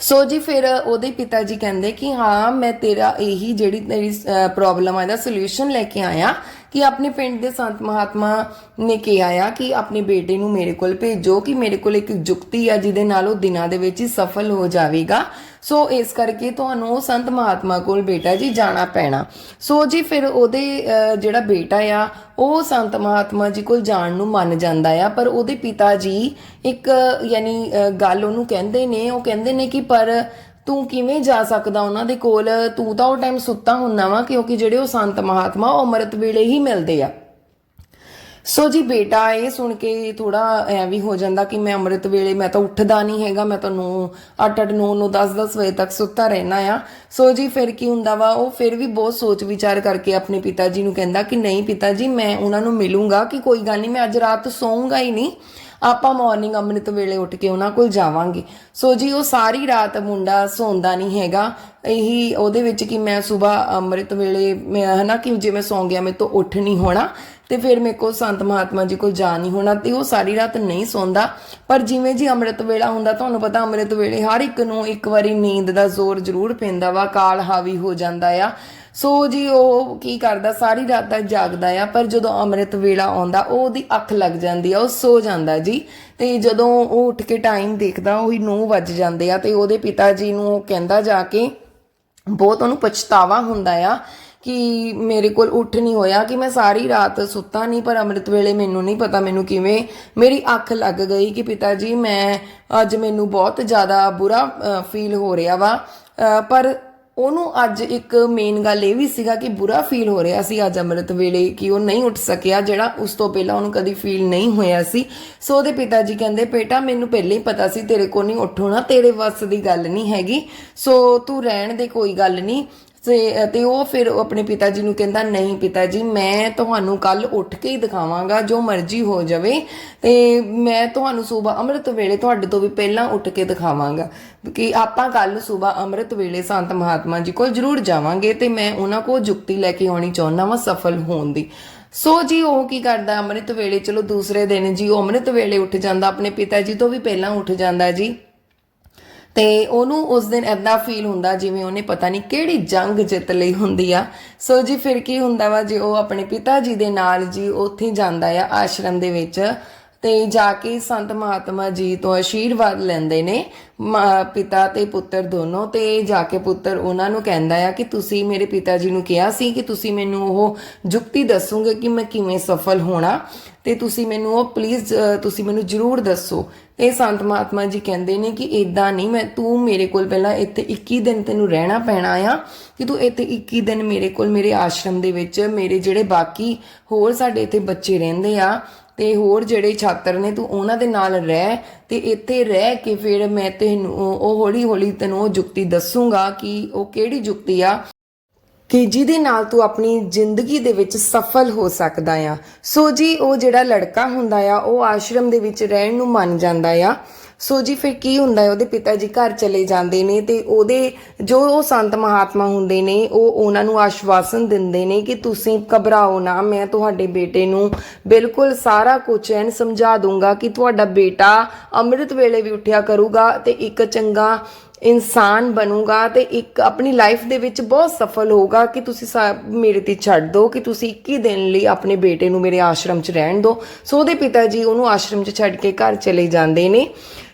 ਸੋ ਜੀ ਫਿਰ ਉਹਦੇ ਪਿਤਾ ਜੀ ਕਹਿੰਦੇ ਕਿ ਹਾਂ, ਮੈਂ ਤੇਰਾ ਇਹੀ ਜਿਹੜੀ ਤੇਰੀ ਪ੍ਰੋਬਲਮ ਆ, ਇਹਦਾ ਸੋਲੂਸ਼ਨ ਲੈ ਕੇ ਆਇਆ ਕਿ ਆਪਣੇ ਪਿੰਡ ਦੇ ਸੰਤ ਮਹਾਤਮਾ ਨੇ ਕਿਹਾ ਆ ਕਿ ਆਪਣੇ ਬੇਟੇ ਨੂੰ ਮੇਰੇ ਕੋਲ ਭੇਜੋ, ਕਿ ਮੇਰੇ ਕੋਲ ਇੱਕ ਜੁਗਤੀ ਆ, ਜਿਹਦੇ ਨਾਲ ਉਹ ਦਿਨਾਂ ਦੇ ਵਿੱਚ ਹੀ ਸਫਲ ਹੋ ਜਾਵੇਗਾ। ਸੋ ਇਸ ਕਰਕੇ ਤੁਹਾਨੂੰ ਸੰਤ ਮਹਾਤਮਾ ਕੋਲ ਬੇਟਾ ਜੀ ਜਾਣਾ ਪੈਣਾ। ਸੋ ਜੀ ਫਿਰ ਉਹਦੇ ਜਿਹੜਾ ਬੇਟਾ ਆ ਉਹ ਸੰਤ ਮਹਾਤਮਾ ਜੀ ਕੋਲ ਜਾਣ ਨੂੰ ਮੰਨ ਜਾਂਦਾ ਆ ਪਰ ਉਹਦੇ ਪਿਤਾ ਜੀ ਇੱਕ ਯਾਨੀ ਅਹ, ਗੱਲ ਉਹਨੂੰ ਕਹਿੰਦੇ ਨੇ ਉਹ ਕਹਿੰਦੇ ਨੇ ਕਿ ਪਰ ਤੂੰ ਕਿਵੇਂ ਜਾ ਸਕਦਾ ਉਹਨਾਂ ਦੇ ਕੋਲ? ਤੂੰ ਤਾਂ ਉਹ ਟਾਈਮ ਸੁੱਤਾ ਹੁੰਨਾ ਵਾ ਕਿਉਂਕਿ ਜਿਹੜੇ ਉਹ ਸੰਤ ਮਹਾਤਮਾ ਉਹ ਅੰਮ੍ਰਿਤ ਵੇਲੇ ਹੀ ਮਿਲਦੇ ਆ। ਸੋ ਜੀ ਬੇਟਾ, ਇਹ ਸੁਣ ਕੇ ਥੋੜਾ ਐ ਵੀ ਹੋ ਜਾਂਦਾ ਕਿ ਮੈਂ ਅੰਮ੍ਰਿਤ ਵੇਲੇ ਮੈਂ ਤਾਂ ਉੱਠਦਾ ਨਹੀਂ ਹੈਗਾ, ਮੈਂ ਤਾਂ ਨੂੰ 8 8 9 9 10 10 ਵਜੇ ਤੱਕ ਸੁੱਤਾ ਰਹਿਣਾ ਆ। ਸੋ ਜੀ ਫਿਰ ਕੀ ਹੁੰਦਾ ਵਾ, ਉਹ ਫਿਰ ਵੀ ਬਹੁਤ ਸੋਚ ਵਿਚਾਰ ਕਰਕੇ ਆਪਣੇ ਪਿਤਾ ਜੀ ਨੂੰ ਕਹਿੰਦਾ ਕਿ ਨਹੀਂ ਪਿਤਾ ਜੀ, ਮੈਂ ਉਹਨਾਂ ਨੂੰ ਮਿਲੂੰਗਾ ਕਿ ਕੋਈ ਗੱਲ ਨਹੀਂ, ਮੈਂ ਅੱਜ ਰਾਤ ਸੌਂਗਾ ਹੀ ਨਹੀਂ। ਆਪਾਂ ਮਾਰਨਿੰਗ ਅੰਮ੍ਰਿਤ ਵੇਲੇ ਉੱਠ ਕੇ ਉਹਨਾਂ ਕੋਲ ਜਾਵਾਂਗੇ। ਸੋ ਜੀ, ਉਹ ਸਾਰੀ ਰਾਤ ਮੁੰਡਾ ਸੌਂਦਾ ਨਹੀਂ ਹੈਗਾ। ਇਹੀ ਉਹਦੇ ਵਿੱਚ ਕਿ ਮੈਂ ਸਵੇਰ ਅੰਮ੍ਰਿਤ ਵੇਲੇ ਮੈਂ ਹਨਾ ਕਿ ਜੇ ਮੈਂ ਸੌਂ ਗਿਆ, ਮੇਰੇ ਤੋਂ ਉੱਠ ਨਹੀਂ ਹੋਣਾ ਤੇ ਫਿਰ ਮੇਰੇ ਕੋਲ ਸੰਤ ਮਹਾਤਮਾ ਜੀ ਕੋਲ ਜਾ ਨਹੀਂ ਹੋਣਾ ਤੇ ਉਹ ਸਾਰੀ ਰਾਤ ਨਹੀਂ ਸੌਂਦਾ। ਪਰ ਜਿਵੇਂ ਜੀ ਅੰਮ੍ਰਿਤ ਵੇਲਾ ਹੁੰਦਾ, ਤੁਹਾਨੂੰ ਪਤਾ ਅੰਮ੍ਰਿਤ ਵੇਲੇ ਹਰ ਇੱਕ ਨੂੰ ਇੱਕ ਵਾਰੀ ਨੀਂਦ ਦਾ ਜ਼ੋਰ ਜ਼ਰੂਰ ਪੈਂਦਾ ਵਾ, ਕਾਲ ਹਾਵੀ ਹੋ ਜਾਂਦਾ ਆ। ਸੋ ਜੀ ਉਹ ਕੀ ਕਰਦਾ, ਸਾਰੀ ਰਾਤ ਤੱਕ ਜਾਗਦਾ ਆ, ਪਰ ਜਦੋਂ ਅੰਮ੍ਰਿਤ ਵੇਲਾ ਆਉਂਦਾ, ਉਹ ਉਹਦੀ ਅੱਖ ਲੱਗ ਜਾਂਦੀ ਆ, ਉਹ ਸੋ ਜਾਂਦਾ ਜੀ। ਤੇ ਜਦੋਂ ਉਹ ਉੱਠ ਕੇ ਟਾਈਮ ਦੇਖਦਾ, ਉਹੀ 9 ਵੱਜ ਜਾਂਦੇ ਆ, ਤੇ ਉਹਦੇ ਪਿਤਾ ਜੀ ਨੂੰ ਉਹ ਕਹਿੰਦਾ ਜਾ ਕੇ, ਬਹੁਤ ਉਹਨੂੰ ਪਛਤਾਵਾ ਹੁੰਦਾ ਆ ਕਿ ਮੇਰੇ ਕੋਲ ਉੱਠ ਨਹੀਂ ਹੋਇਆ, ਕਿ ਮੈਂ ਸਾਰੀ ਰਾਤ ਸੁੱਤਾ ਨਹੀਂ, ਪਰ ਅੰਮ੍ਰਿਤ ਵੇਲੇ ਮੈਨੂੰ ਨਹੀਂ ਪਤਾ ਮੈਨੂੰ ਕਿਵੇਂ ਮੇਰੀ ਅੱਖ ਲੱਗ ਗਈ ਕਿ ਪਿਤਾ ਜੀ, ਮੈਂ ਅੱਜ ਮੈਨੂੰ ਬਹੁਤ ਜ਼ਿਆਦਾ ਬੁਰਾ ਫੀਲ ਹੋ ਰਿਹਾ ਵਾ। ਪਰ ਉਹਨੂੰ ਅੱਜ ਇੱਕ ਮੇਨ ਗੱਲ ਇਹ ਵੀ ਸੀਗਾ ਕਿ ਬੁਰਾ ਫੀਲ ਹੋ ਰਿਹਾ ਸੀ ਅੱਜ ਅੰਮ੍ਰਿਤ ਵੇਲੇ ਕਿ ਉਹ ਨਹੀਂ ਉੱਠ ਸਕਿਆ, ਜਿਹੜਾ ਉਸ ਤੋਂ ਪਹਿਲਾਂ ਉਹਨੂੰ ਕਦੀ ਫੀਲ ਨਹੀਂ ਹੋਇਆ ਸੀ। ਸੋ ਉਹਦੇ ਪਿਤਾ ਜੀ ਕਹਿੰਦੇ, ਬੇਟਾ, ਮੈਨੂੰ ਪਹਿਲਾਂ ਹੀ ਪਤਾ ਸੀ ਤੇਰੇ ਕੋਲ ਨਹੀਂ ਉੱਠਣਾ, ਤੇਰੇ ਵੱਸ ਦੀ ਗੱਲ ਨਹੀਂ ਹੈਗੀ। ਸੋ ਤੂੰ ਰਹਿਣ ਦੇ, ਕੋਈ ਗੱਲ ਨਹੀਂ। ਤੇ ਤੇ ਉਹ ਫਿਰ ਆਪਣੇ ਪਿਤਾ ਜੀ ਨੂੰ ਕਹਿੰਦਾ, ਨਹੀਂ ਪਿਤਾ ਜੀ ਮੈਂ ਤੁਹਾਨੂੰ ਕੱਲ ਉੱਠ ਕੇ ਹੀ ਦਿਖਾਵਾਂਗਾ, ਜੋ ਮਰਜ਼ੀ ਹੋ ਜਾਵੇ। ਤੇ ਮੈਂ ਤੁਹਾਨੂੰ ਸਵੇਰ ਅੰਮ੍ਰਿਤ ਵੇਲੇ ਤੁਹਾਡੇ ਤੋਂ ਵੀ ਪਹਿਲਾਂ ਉੱਠ ਕੇ ਦਿਖਾਵਾਂਗਾ ਕਿ ਆਪਾਂ ਕੱਲ ਸਵੇਰ ਅੰਮ੍ਰਿਤ ਵੇਲੇ ਸੰਤ ਮਹਾਤਮਾ ਜੀ ਕੋਲ ਜ਼ਰੂਰ ਜਾਵਾਂਗੇ ਤੇ ਮੈਂ ਉਹਨਾਂ ਕੋਲ ਜੁਗਤੀ ਲੈ ਕੇ ਆਉਣੀ ਚਾਹੁੰਦਾ ਵਾਂ ਸਫਲ ਹੋਣ ਦੀ। ਸੋ ਜੀ, ਉਹ ਕੀ ਕਰਦਾ, ਅੰਮ੍ਰਿਤ ਵੇਲੇ, ਚਲੋ ਦੂਸਰੇ ਦਿਨ ਜੀ, ਉਹ ਅੰਮ੍ਰਿਤ ਵੇਲੇ ਉੱਠ ਜਾਂਦਾ, ਆਪਣੇ ਪਿਤਾ ਜੀ ਤੋਂ ਵੀ ਪਹਿਲਾਂ ਉੱਠ ਜਾਂਦਾ ਜੀ। ਤੇ ਉਹਨੂੰ ਉਸ ਦਿਨ ਐਦਾਂ ਫੀਲ ਹੁੰਦਾ ਜਿਵੇਂ ਉਹਨੇ ਪਤਾ ਨਹੀਂ ਕਿਹੜੀ ਜੰਗ ਜਿੱਤ ਲਈ ਹੁੰਦੀ ਆ। ਸੋ ਜੀ ਫਿਰ ਕੀ ਹੁੰਦਾ ਵਾ, ਜੇ ਉਹ ਆਪਣੇ ਪਿਤਾ ਜੀ ਦੇ ਨਾਲ ਜੀ ਉੱਥੇ ਜਾਂਦਾ ਆ ਆਸ਼ਰਮ ਦੇ ਵਿੱਚ, ਤੇ ਜਾ ਕੇ ਸੰਤ ਮਹਾਤਮਾ ਜੀ ਤੋਂ ਆਸ਼ੀਰਵਾਦ ਲੈਂਦੇ ਨੇ, ਮਾਂ- ਪਿਤਾ ਤੇ ਪੁੱਤਰ ਦੋਨੋਂ, ਤੇ ਜਾ ਕੇ ਪੁੱਤਰ ਉਹਨਾਂ ਨੂੰ ਕਹਿੰਦਾ ਆ ਕਿ ਤੁਸੀਂ ਮੇਰੇ ਪਿਤਾ ਜੀ ਨੂੰ ਕਿਹਾ ਸੀ ਕਿ ਤੁਸੀਂ ਮੈਨੂੰ ਉਹ ਜੁਗਤੀ ਦੱਸੋਗੇ ਕਿ ਮੈਂ ਕਿਵੇਂ ਸਫਲ ਹੋਣਾ। ਤੇ ਤੁਸੀਂ ਮੈਨੂੰ ਉਹ ਪਲੀਜ਼ ਤੁਸੀਂ ਮੈਨੂੰ ਜਰੂਰ ਦੱਸੋ। ਇਹ ਸੰਤ ਮਹਾਤਮਾ ਜੀ ਕਹਿੰਦੇ ਨੇ ਕਿ ਇਦਾਂ ਨਹੀਂ, ਮੈਂ ਤੂੰ ਮੇਰੇ ਕੋਲ ਪਹਿਲਾਂ ਇੱਥੇ 21 ਦਿਨ ਤੈਨੂੰ ਰਹਿਣਾ ਪੈਣਾ ਆ ਕਿ ਤੂੰ ਇੱਥੇ 21 ਦਿਨ ਮੇਰੇ ਕੋਲ ਮੇਰੇ ਆਸ਼ਰਮ ਦੇ ਵਿੱਚ ਮੇਰੇ ਜਿਹੜੇ ਬਾਕੀ ਹੋਰ ਸਾਡੇ ਇੱਥੇ ਬੱਚੇ ਰਹਿੰਦੇ ਆ ਤੇ ਹੋਰ ਜਿਹੜੇ ਛਾਤਰ ਨੇ, ਤੂੰ ਉਹਨਾਂ ਦੇ ਨਾਲ ਰਹਿ ਤੇ ਇੱਥੇ ਰਹਿ ਕੇ ਫਿਰ ਮੈਂ ਤੈਨੂੰ ਉਹ ਹੌਲੀ ਹੌਲੀ ਤੈਨੂੰ ਉਹ ਜੁਗਤੀ ਦੱਸੂਗਾ ਕਿ ਉਹ ਕਿਹੜੀ ਜੁਗਤੀ ਆ। ਕਿ ਜਿਹਦੇ ਨਾਲ ਤੂੰ ਆਪਣੀ ਜ਼ਿੰਦਗੀ ਦੇ ਵਿੱਚ ਸਫਲ ਹੋ ਸਕਦਾ ਆ। ਸੋ ਜੀ, ਉਹ ਜਿਹੜਾ ਲੜਕਾ ਹੁੰਦਾ ਆ, ਉਹ ਆਸ਼ਰਮ ਦੇ ਵਿੱਚ ਰਹਿਣ ਨੂੰ ਮੰਨ ਜਾਂਦਾ ਆ। ਸੋ ਜੀ, ਫਿਰ ਕੀ ਹੁੰਦਾ ਹੈ ਉਹਦੇ ਪਿਤਾ ਜੀ ਘਰ ਚਲੇ ਜਾਂਦੇ ਨੇ ਤੇ ਉਹਦੇ ਜੋ ਉਹ ਸੰਤ ਮਹਾਤਮਾ ਹੁੰਦੇ ਨੇ, ਉਹ ਉਹਨਾਂ ਨੂੰ ਆਸ਼ਵਾਸਨ ਦਿੰਦੇ ਨੇ ਕਿ ਤੁਸੀਂ ਘਬਰਾਓ ਨਾ, ਮੈਂ ਤੁਹਾਡੇ ਬੇਟੇ ਨੂੰ ਬਿਲਕੁਲ ਸਾਰਾ ਕੁਝ ਐਨ ਸਮਝਾ ਦੂੰਗਾ ਕਿ ਤੁਹਾਡਾ ਬੇਟਾ ਅੰਮ੍ਰਿਤ ਵੇਲੇ ਵੀ ਉੱਠਿਆ ਕਰੂਗਾ ਤੇ ਇੱਕ ਚੰਗਾ ਇਨਸਾਨ ਬਣੂਗਾ ਤੇ ਇੱਕ ਆਪਣੀ ਲਾਈਫ ਦੇ ਵਿੱਚ ਬਹੁਤ ਸਫਲ ਹੋਊਗਾ ਕਿ ਤੁਸੀਂ ਸਾ- ਮੇਰੇ ਤੇ ਛੱਡ ਦਿਓ ਕਿ ਤੁਸੀਂ 21 ਦਿਨ ਲਈ ਆਪਣੇ ਬੇਟੇ ਨੂੰ ਮੇਰੇ ਆਸ਼ਰਮ 'ਚ ਰਹਿਣ ਦਿਓ ਸੋ ਉਹਦੇ ਪਿਤਾ ਜੀ ਉਹਨੂੰ ਆਸ਼ਰਮ 'ਚ ਛੱਡ ਕੇ ਘਰ ਚਲੇ ਜਾਂਦੇ ਨੇ।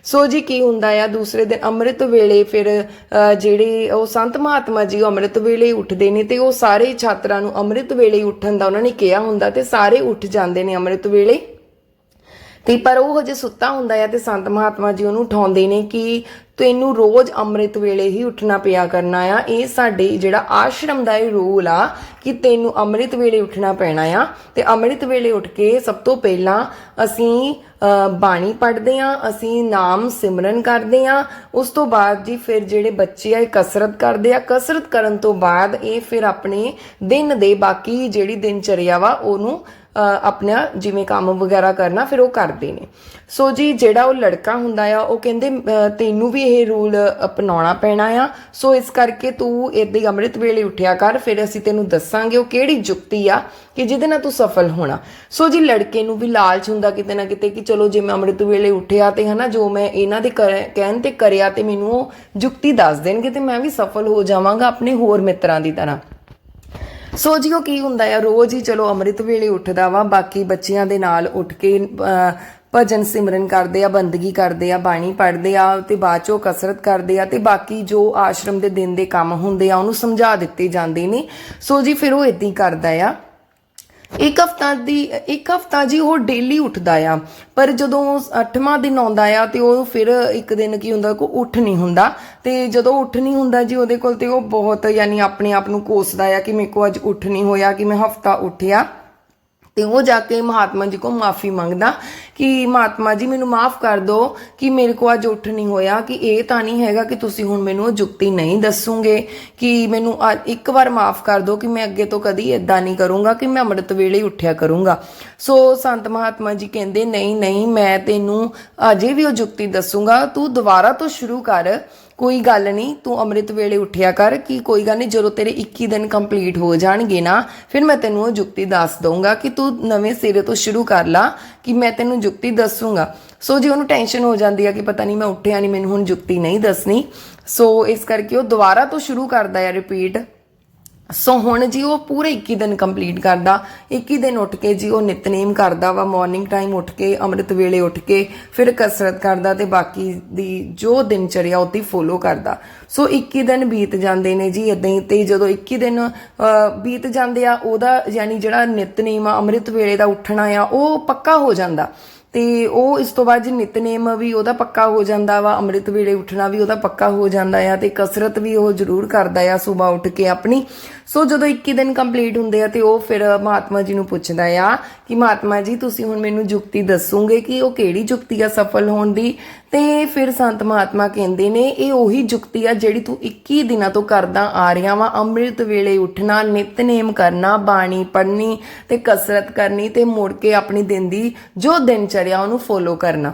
ਸੋ ਜੀ ਕੀ ਹੁੰਦਾ ਆ, ਦੂਸਰੇ ਦਿਨ ਅੰਮ੍ਰਿਤ ਵੇਲੇ ਫਿਰ ਜਿਹੜੇ ਉਹ ਸੰਤ ਮਹਾਤਮਾ ਜੀ ਉਹ ਅੰਮ੍ਰਿਤ ਵੇਲੇ ਉੱਠਦੇ ਨੇ ਤੇ ਉਹ ਸਾਰੇ ਛਾਤਰਾਂ ਨੂੰ ਅੰਮ੍ਰਿਤ ਵੇਲੇ ਉੱਠਣ ਦਾ ਉਹਨਾਂ ਨੇ ਕਿਹਾ ਹੁੰਦਾ ਤੇ ਸਾਰੇ ਉੱਠ ਜਾਂਦੇ ਨੇ ਅੰਮ੍ਰਿਤ ਵੇਲੇ। ਤੇ ਪਰ ਉਹ ਹਜੇ ਸੁੱਤਾ ਹੁੰਦਾ ਆ ਤੇ ਸੰਤ ਮਹਾਤਮਾ ਜੀ ਉਹਨੂੰ ਉਠਾਉਂਦੇ ਨੇ ਕਿ ਤੈਨੂੰ ਰੋਜ਼ ਅੰਮ੍ਰਿਤ ਵੇਲੇ ਹੀ ਉੱਠਣਾ ਪਿਆ ਕਰਨਾ ਆ। ਇਹ ਸਾਡੇ ਜਿਹੜਾ ਆਸ਼ਰਮ ਦਾ ਇਹ ਰੂਲ ਆ ਕਿ ਤੈਨੂੰ ਅੰਮ੍ਰਿਤ ਵੇਲੇ ਉੱਠਣਾ ਪੈਣਾ ਆ। ਤੇ ਅੰਮ੍ਰਿਤ ਵੇਲੇ ਉੱਠ ਕੇ ਸਭ ਤੋਂ ਪਹਿਲਾਂ ਅਸੀਂ ਅ, ਬਾਣੀ ਪੜ੍ਹਦੇ ਆ ਅਸੀਂ ਨਾਮ ਸਿਮਰਨ ਕਰਦੇ ਆ। ਉਸ ਤੋਂ ਬਾਅਦ ਜੀ ਫਿਰ ਜਿਹੜੇ ਬੱਚੇ ਆ ਇਹ ਕਸਰਤ ਕਰਦੇ ਆ। ਕਸਰਤ ਕਰਨ ਤੋਂ ਬਾਅਦ ਇਹ ਫਿਰ ਆਪਣੇ ਦਿਨ ਦੇ ਬਾਕੀ ਜਿਹੜੀ ਦਿਨਚਰਿਆ ਵਾ ਉਹਨੂੰ ਆਪਣਾ ਜਿਵੇਂ ਕੰਮ ਵਗੈਰਾ ਕਰਨਾ, ਫਿਰ ਉਹ ਕਰਦੇ ਨੇ। ਸੋ ਜੀ, ਜਿਹੜਾ ਉਹ ਲੜਕਾ ਹੁੰਦਾ ਆ, ਉਹ ਕਹਿੰਦੇ ਤੈਨੂੰ ਵੀ ਇਹ ਰੂਲ ਅਪਣਾਉਣਾ ਪੈਣਾ ਆ। ਸੋ ਇਸ ਕਰਕੇ ਤੂੰ ਏਦਾਂ ਅੰਮ੍ਰਿਤ ਵੇਲੇ ਉੱਠਿਆ ਕਰ, ਫਿਰ ਅਸੀਂ ਤੈਨੂੰ ਦੱਸਾਂਗੇ ਉਹ ਕਿਹੜੀ ਜੁਗਤੀ ਆ ਕਿ ਜਿਹਦੇ ਨਾਲ ਤੂੰ ਸਫਲ ਹੋਣਾ। ਸੋ ਜੀ, ਲੜਕੇ ਨੂੰ ਵੀ ਲਾਲਚ ਹੁੰਦਾ ਕਿਤੇ ਨਾ ਕਿਤੇ ਕਿ ਚਲੋ ਜੇ ਮੈਂ ਅੰਮ੍ਰਿਤ ਵੇਲੇ ਉੱਠਿਆ ਤੇ ਹਨਾ, ਜੋ ਮੈਂ ਇਹਨਾਂ ਦੇ ਕਰ- ਕਹਿਣ ਤੇ ਕਰਿਆ ਤੇ ਮੈਨੂੰ ਉਹ ਜੁਗਤੀ ਦੱਸ ਦੇਣਗੇ ਤੇ ਮੈਂ ਵੀ ਸਫਲ ਹੋ ਜਾਵਾਂਗਾ ਆਪਣੇ ਹੋਰ ਮਿੱਤਰਾਂ ਦੀ ਤਰ੍ਹਾਂ। ਸੋ ਜੀ ਉਹ ਕੀ ਹੁੰਦਾ ਆ, ਰੋਜ਼ ਹੀ ਚਲੋ ਅੰਮ੍ਰਿਤ ਵੇਲੇ ਉੱਠਦਾ ਵਾ, ਬਾਕੀ ਬੱਚਿਆਂ ਦੇ ਨਾਲ ਉੱਠ ਕੇ ਭਜਨ ਸਿਮਰਨ ਕਰਦੇ ਆ, ਬੰਦਗੀ ਕਰਦੇ ਆ, ਬਾਣੀ ਪੜ੍ਹਦੇ ਆ, ਤੇ ਬਾਅਦ ਚੋਂ ਕਸਰਤ ਕਰਦੇ ਆ, ਤੇ ਬਾਕੀ ਜੋ ਆਸ਼ਰਮ ਦੇ ਦਿਨ ਦੇ ਕੰਮ ਹੁੰਦੇ ਆ, ਉਹਨੂੰ ਸਮਝਾ ਦਿੱਤੇ ਜਾਂਦੇ ਨੇ। ਸੋ ਜੀ, ਫਿਰ ਉਹ ਇਦਾਂ ਹੀ ਕਰਦਾ ਆ। ਇੱਕ ਹਫਤਾ ਦੀ, ਇੱਕ ਹਫਤਾ ਜੀ ਉਹ ਡੇਲੀ ਉੱਠਦਾ ਆ। ਪਰ ਜਦੋਂ 8ਵਾਂ ਦਿਨ ਆਉਂਦਾ ਆ ਤੇ ਉਹ ਫਿਰ ਇੱਕ ਦਿਨ ਕੀ ਹੁੰਦਾ ਕੋ ਉੱਠ ਨਹੀਂ ਹੁੰਦਾ। ਤੇ ਜਦੋਂ ਉੱਠ ਨਹੀਂ ਹੁੰਦਾ ਜੀ ਉਹਦੇ ਕੋਲ ਤੇ ਉਹ ਬਹੁਤ ਯਾਨੀ ਆਪਣੇ ਆਪ ਨੂੰ ਕੋਸਦਾ ਆ ਕਿ ਮੇਰੇ ਕੋ ਅੱਜ ਉੱਠ ਨਹੀਂ ਹੋਇਆ, ਕਿ ਮੈਂ ਹਫਤਾ ਉੱਠਿਆ। ਤੇ ਉਹ ਜਾ ਕੇ ਮਹਾਤਮਾ ਜੀ ਕੋ ਮਾਫੀ ਮੰਗਦਾ ਕਿ ਮਹਾਤਮਾ ਜੀ ਮੈਨੂੰ ਮਾਫ ਕਰ ਦਿਓ ਕਿ ਮੇਰੇ ਕੋ ਅੱਜ ਉੱਠ ਨਹੀਂ ਹੋਇਆ, ਕਿ ਇਹ ਤਾਂ ਨਹੀਂ ਹੈਗਾ ਕਿ ਤੁਸੀਂ ਹੁਣ ਮੈਨੂੰ ਉਹ ਜੁਗਤੀ ਨਹੀਂ ਦੱਸੋਗੇ, ਕਿ ਮੈਨੂੰ ਅੱਜ ਇੱਕ ਵਾਰ ਮਾਫ ਕਰ ਦਿਓ ਕਿ ਮੈਂ ਅੱਗੇ ਤੋਂ ਕਦੀ ਇਦਾਂ ਨਹੀਂ ਕਰੂੰਗਾ, ਕਿ ਮੈਂ ਅੰਮ੍ਰਿਤ ਵੇਲੇ ਉੱਠਿਆ ਕਰੂੰਗਾ। ਸੋ ਸੰਤ ਮਹਾਤਮਾ ਜੀ ਕਹਿੰਦੇ, ਨਹੀਂ ਨਹੀਂ, ਮੈਂ ਤੈਨੂੰ ਅਜੇ ਵੀ ਉਹ ਜੁਗਤੀ ਦੱਸੂਗਾ, ਤੂੰ ਦੁਬਾਰਾ ਤੋਂ ਸ਼ੁਰੂ ਕਰ ਕੋਈ ਗੱਲ ਨਹੀਂ, ਤੂੰ ਅੰਮ੍ਰਿਤ ਵੇਲੇ ਉੱਠਿਆ ਕਰ, ਕਿ ਕੋਈ ਗੱਲ ਨਹੀਂ, ਜਦੋਂ ਤੇਰੇ 21 ਦਿਨ ਕੰਪਲੀਟ ਹੋ ਜਾਣਗੇ ਨਾ, ਫਿਰ ਮੈਂ ਤੈਨੂੰ ਉਹ ਜੁਗਤੀ ਦੱਸ ਦਊਂਗਾ ਕਿ ਤੂੰ ਨਵੇਂ ਸਿਰੇ ਤੋਂ ਸ਼ੁਰੂ ਕਰ ਲਾ, ਕਿ ਮੈਂ ਤੈਨੂੰ ਜੁਗਤੀ ਦੱਸੂਗਾ। ਸੋ ਜੀ ਉਹਨੂੰ ਟੈਨਸ਼ਨ ਹੋ ਜਾਂਦੀ ਆ ਕਿ ਪਤਾ ਨਹੀਂ ਮੈਂ ਉੱਠਿਆ ਨਹੀਂ, ਮੈਨੂੰ ਹੁਣ ਜੁਗਤੀ ਨਹੀਂ ਦੱਸਣੀ, ਸੋ ਇਸ ਕਰਕੇ ਉਹ ਦੁਬਾਰਾ ਤੋਂ ਸ਼ੁਰੂ ਕਰਦਾ ਹੈ ਰਿਪੀਟ ਸੋ ਹੁਣ ਜੀ ਉਹ ਪੂਰੇ 21 ਦਿਨ ਕੰਪਲੀਟ ਕਰਦਾ। 21 ਦਿਨ ਉੱਠ ਕੇ ਜੀ ਉਹ ਨਿਤਨੇਮ ਕਰਦਾ ਵਾ। ਮਾਰਨਿੰਗ ਟਾਈਮ ਉੱਠ ਕੇ, ਅੰਮ੍ਰਿਤ ਵੇਲੇ ਉੱਠ ਕੇ, ਫਿਰ ਕਸਰਤ ਕਰਦਾ ਤੇ ਬਾਕੀ ਦੀ ਜੋ ਦਿਨਚਰਿਆ ਉਹਦੀ ਫੋਲੋ ਕਰਦਾ। ਸੋ 21 ਦਿਨ ਬੀਤ ਜਾਂਦੇ ਨੇ ਜੀ ਇਦਾਂ ਹੀ ਤੇ ਜਦੋਂ 21 ਦਿਨ ਬੀਤ ਜਾਂਦੇ ਆ, ਉਹਦਾ ਯਾਨੀ ਜਿਹੜਾ ਨਿਤਨੇਮ ਆ, ਅੰਮ੍ਰਿਤ ਵੇਲੇ ਦਾ ਉੱਠਣਾ ਆ, ਉਹ ਪੱਕਾ ਹੋ ਜਾਂਦਾ। ਤੇ ਉਹ ਇਸ ਤੋਂ ਬਾਅਦ ਜੀ ਨਿਤਨੇਮ ਵੀ ਉਹਦਾ ਪੱਕਾ ਹੋ ਜਾਂਦਾ ਵਾ, ਅੰਮ੍ਰਿਤ ਵੇਲੇ ਉੱਠਣਾ ਵੀ ਉਹਦਾ ਪੱਕਾ ਹੋ ਜਾਂਦਾ ਆ ਤੇ ਕਸਰਤ ਵੀ ਉਹ ਜ਼ਰੂਰ ਕਰਦਾ ਆ ਸਵੇਰ ਉੱਠ ਕੇ ਆਪਣੀ। ਸੋ ਜਦੋਂ 21 ਦਿਨ ਕੰਪਲੀਟ ਹੁੰਦੇ ਆ ਤੇ ਉਹ ਫਿਰ ਮਹਾਤਮਾ ਜੀ ਨੂੰ ਪੁੱਛਦਾ ਆ ਕਿ ਮਹਾਤਮਾ ਜੀ, ਤੁਸੀਂ ਹੁਣ ਮੈਨੂੰ ਜੁਗਤੀ ਦੱਸੋਗੇ ਕਿ ਉਹ ਕਿਹੜੀ ਜੁਗਤੀ ਆ ਸਫਲ ਹੋਣ ਦੀ? ਤੇ ਫਿਰ ਸੰਤ ਮਹਾਤਮਾ ਕਹਿੰਦੇ ਨੇ, ਇਹ ਉਹੀ ਜੁਗਤੀ ਆ ਜਿਹੜੀ ਤੂੰ 21 ਦਿਨਾਂ ਤੋਂ ਕਰਦਾ ਆ ਰਿਹਾ ਵਾ। ਅੰਮ੍ਰਿਤ ਵੇਲੇ ਉੱਠਣਾ ਨਿਤਨੇਮ ਕਰਨਾ, ਬਾਣੀ ਪੜ੍ਹਨੀ ਤੇ ਕਸਰਤ ਕਰਨੀ ਤੇ ਮੁੜ ਕੇ ਆਪਣੀ ਦਿਨ ਦੀ ਜੋ ਦਿਨਚਰਿਆ ਉਹਨੂੰ ਫੋਲੋ ਕਰਨਾ।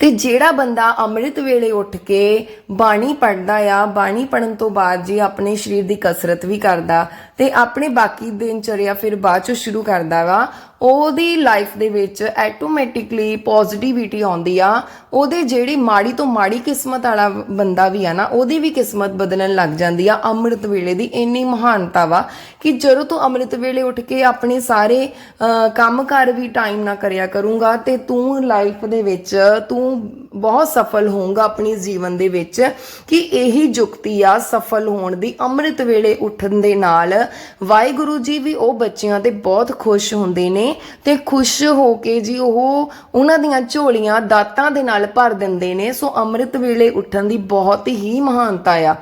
ਤੇ ਜਿਹੜਾ ਬੰਦਾ ਅੰਮ੍ਰਿਤ ਵੇਲੇ ਉੱਠ ਕੇ ਬਾਣੀ ਪੜਦਾ ਆ, ਬਾਣੀ ਪੜਨ ਤੋਂ ਬਾਅਦ ਜੀ ਆਪਣੇ ਸਰੀਰ ਦੀ ਕਸਰਤ ਵੀ ਕਰਦਾ ਤੇ ਆਪਣੇ ਬਾਕੀ ਦਿਨਚਰਿਆ ਫਿਰ ਬਾਅਦ ਚ ਸ਼ੁਰੂ ਕਰਦਾ ਵਾ ਉਹਦੀ ਲਾਈਫ ਦੇ ਵਿੱਚ ਆਟੋਮੈਟਿਕਲੀ ਪੋਜ਼ਿਟਿਵਿਟੀ ਆਉਂਦੀ ਆ। ਉਹਦੇ ਜਿਹੜੀ ਮਾੜੀ ਤੋਂ ਮਾੜੀ ਕਿਸਮਤ ਵਾਲਾ ਬੰਦਾ ਵੀ ਆ ਨਾ ਉਹਦੀ ਵੀ ਕਿਸਮਤ ਬਦਲਣ ਲੱਗ ਜਾਂਦੀ ਆ। ਅੰਮ੍ਰਿਤ ਵੇਲੇ ਦੀ ਇੰਨੀ ਮਹਾਨਤਾ ਵਾ ਕਿ ਜਦੋਂ ਤੂੰ ਅੰਮ੍ਰਿਤ ਵੇਲੇ ਉੱਠ ਕੇ ਆਪਣੇ ਸਾਰੇ ਅਹ, ਕੰਮਕਾਰ ਵੀ ਟਾਈਮ ਨਾਲ ਕਰਿਆ ਕਰੂੰਗਾ ਤੇ ਤੂੰ ਲਾਈਫ ਦੇ ਵਿੱਚ ਤੂੰ ਬਹੁਤ ਸਫਲ ਹੋਊਗਾ ਆਪਣੀ ਜੀਵਨ ਦੇ ਵਿੱਚ ਕਿ ਇਹੀ ਜੁਗਤੀ ਆ ਸਫਲ ਹੋਣ ਦੀ ਅੰਮ੍ਰਿਤ ਵੇਲੇ ਉੱਠਣ ਦੇ ਨਾਲ। ਵਾਹਿਗੁਰੂ ਜੀ ਵੀ ਉਹ ਬੱਚਿਆਂ ਤੇ ਬਹੁਤ ਖੁਸ਼ ਹੁੰਦੇ ਨੇ। ਤੇ ਖੁਸ਼ ਹੋ ਕੇ ਜੀ ਉਹ ਉਹਨਾਂ ਦੀਆਂ ਝੋਲੀਆਂ ਦਾਤਾਂ ਦੇ ਨਾਲ ਭਰ ਦਿੰਦੇ ਨੇ। ਸੋ ਅੰਮ੍ਰਿਤ ਵੇਲੇ ਉੱਠਣ ਦੀ ਬਹੁਤ ਹੀ ਮਹਾਨਤਾ ਆ।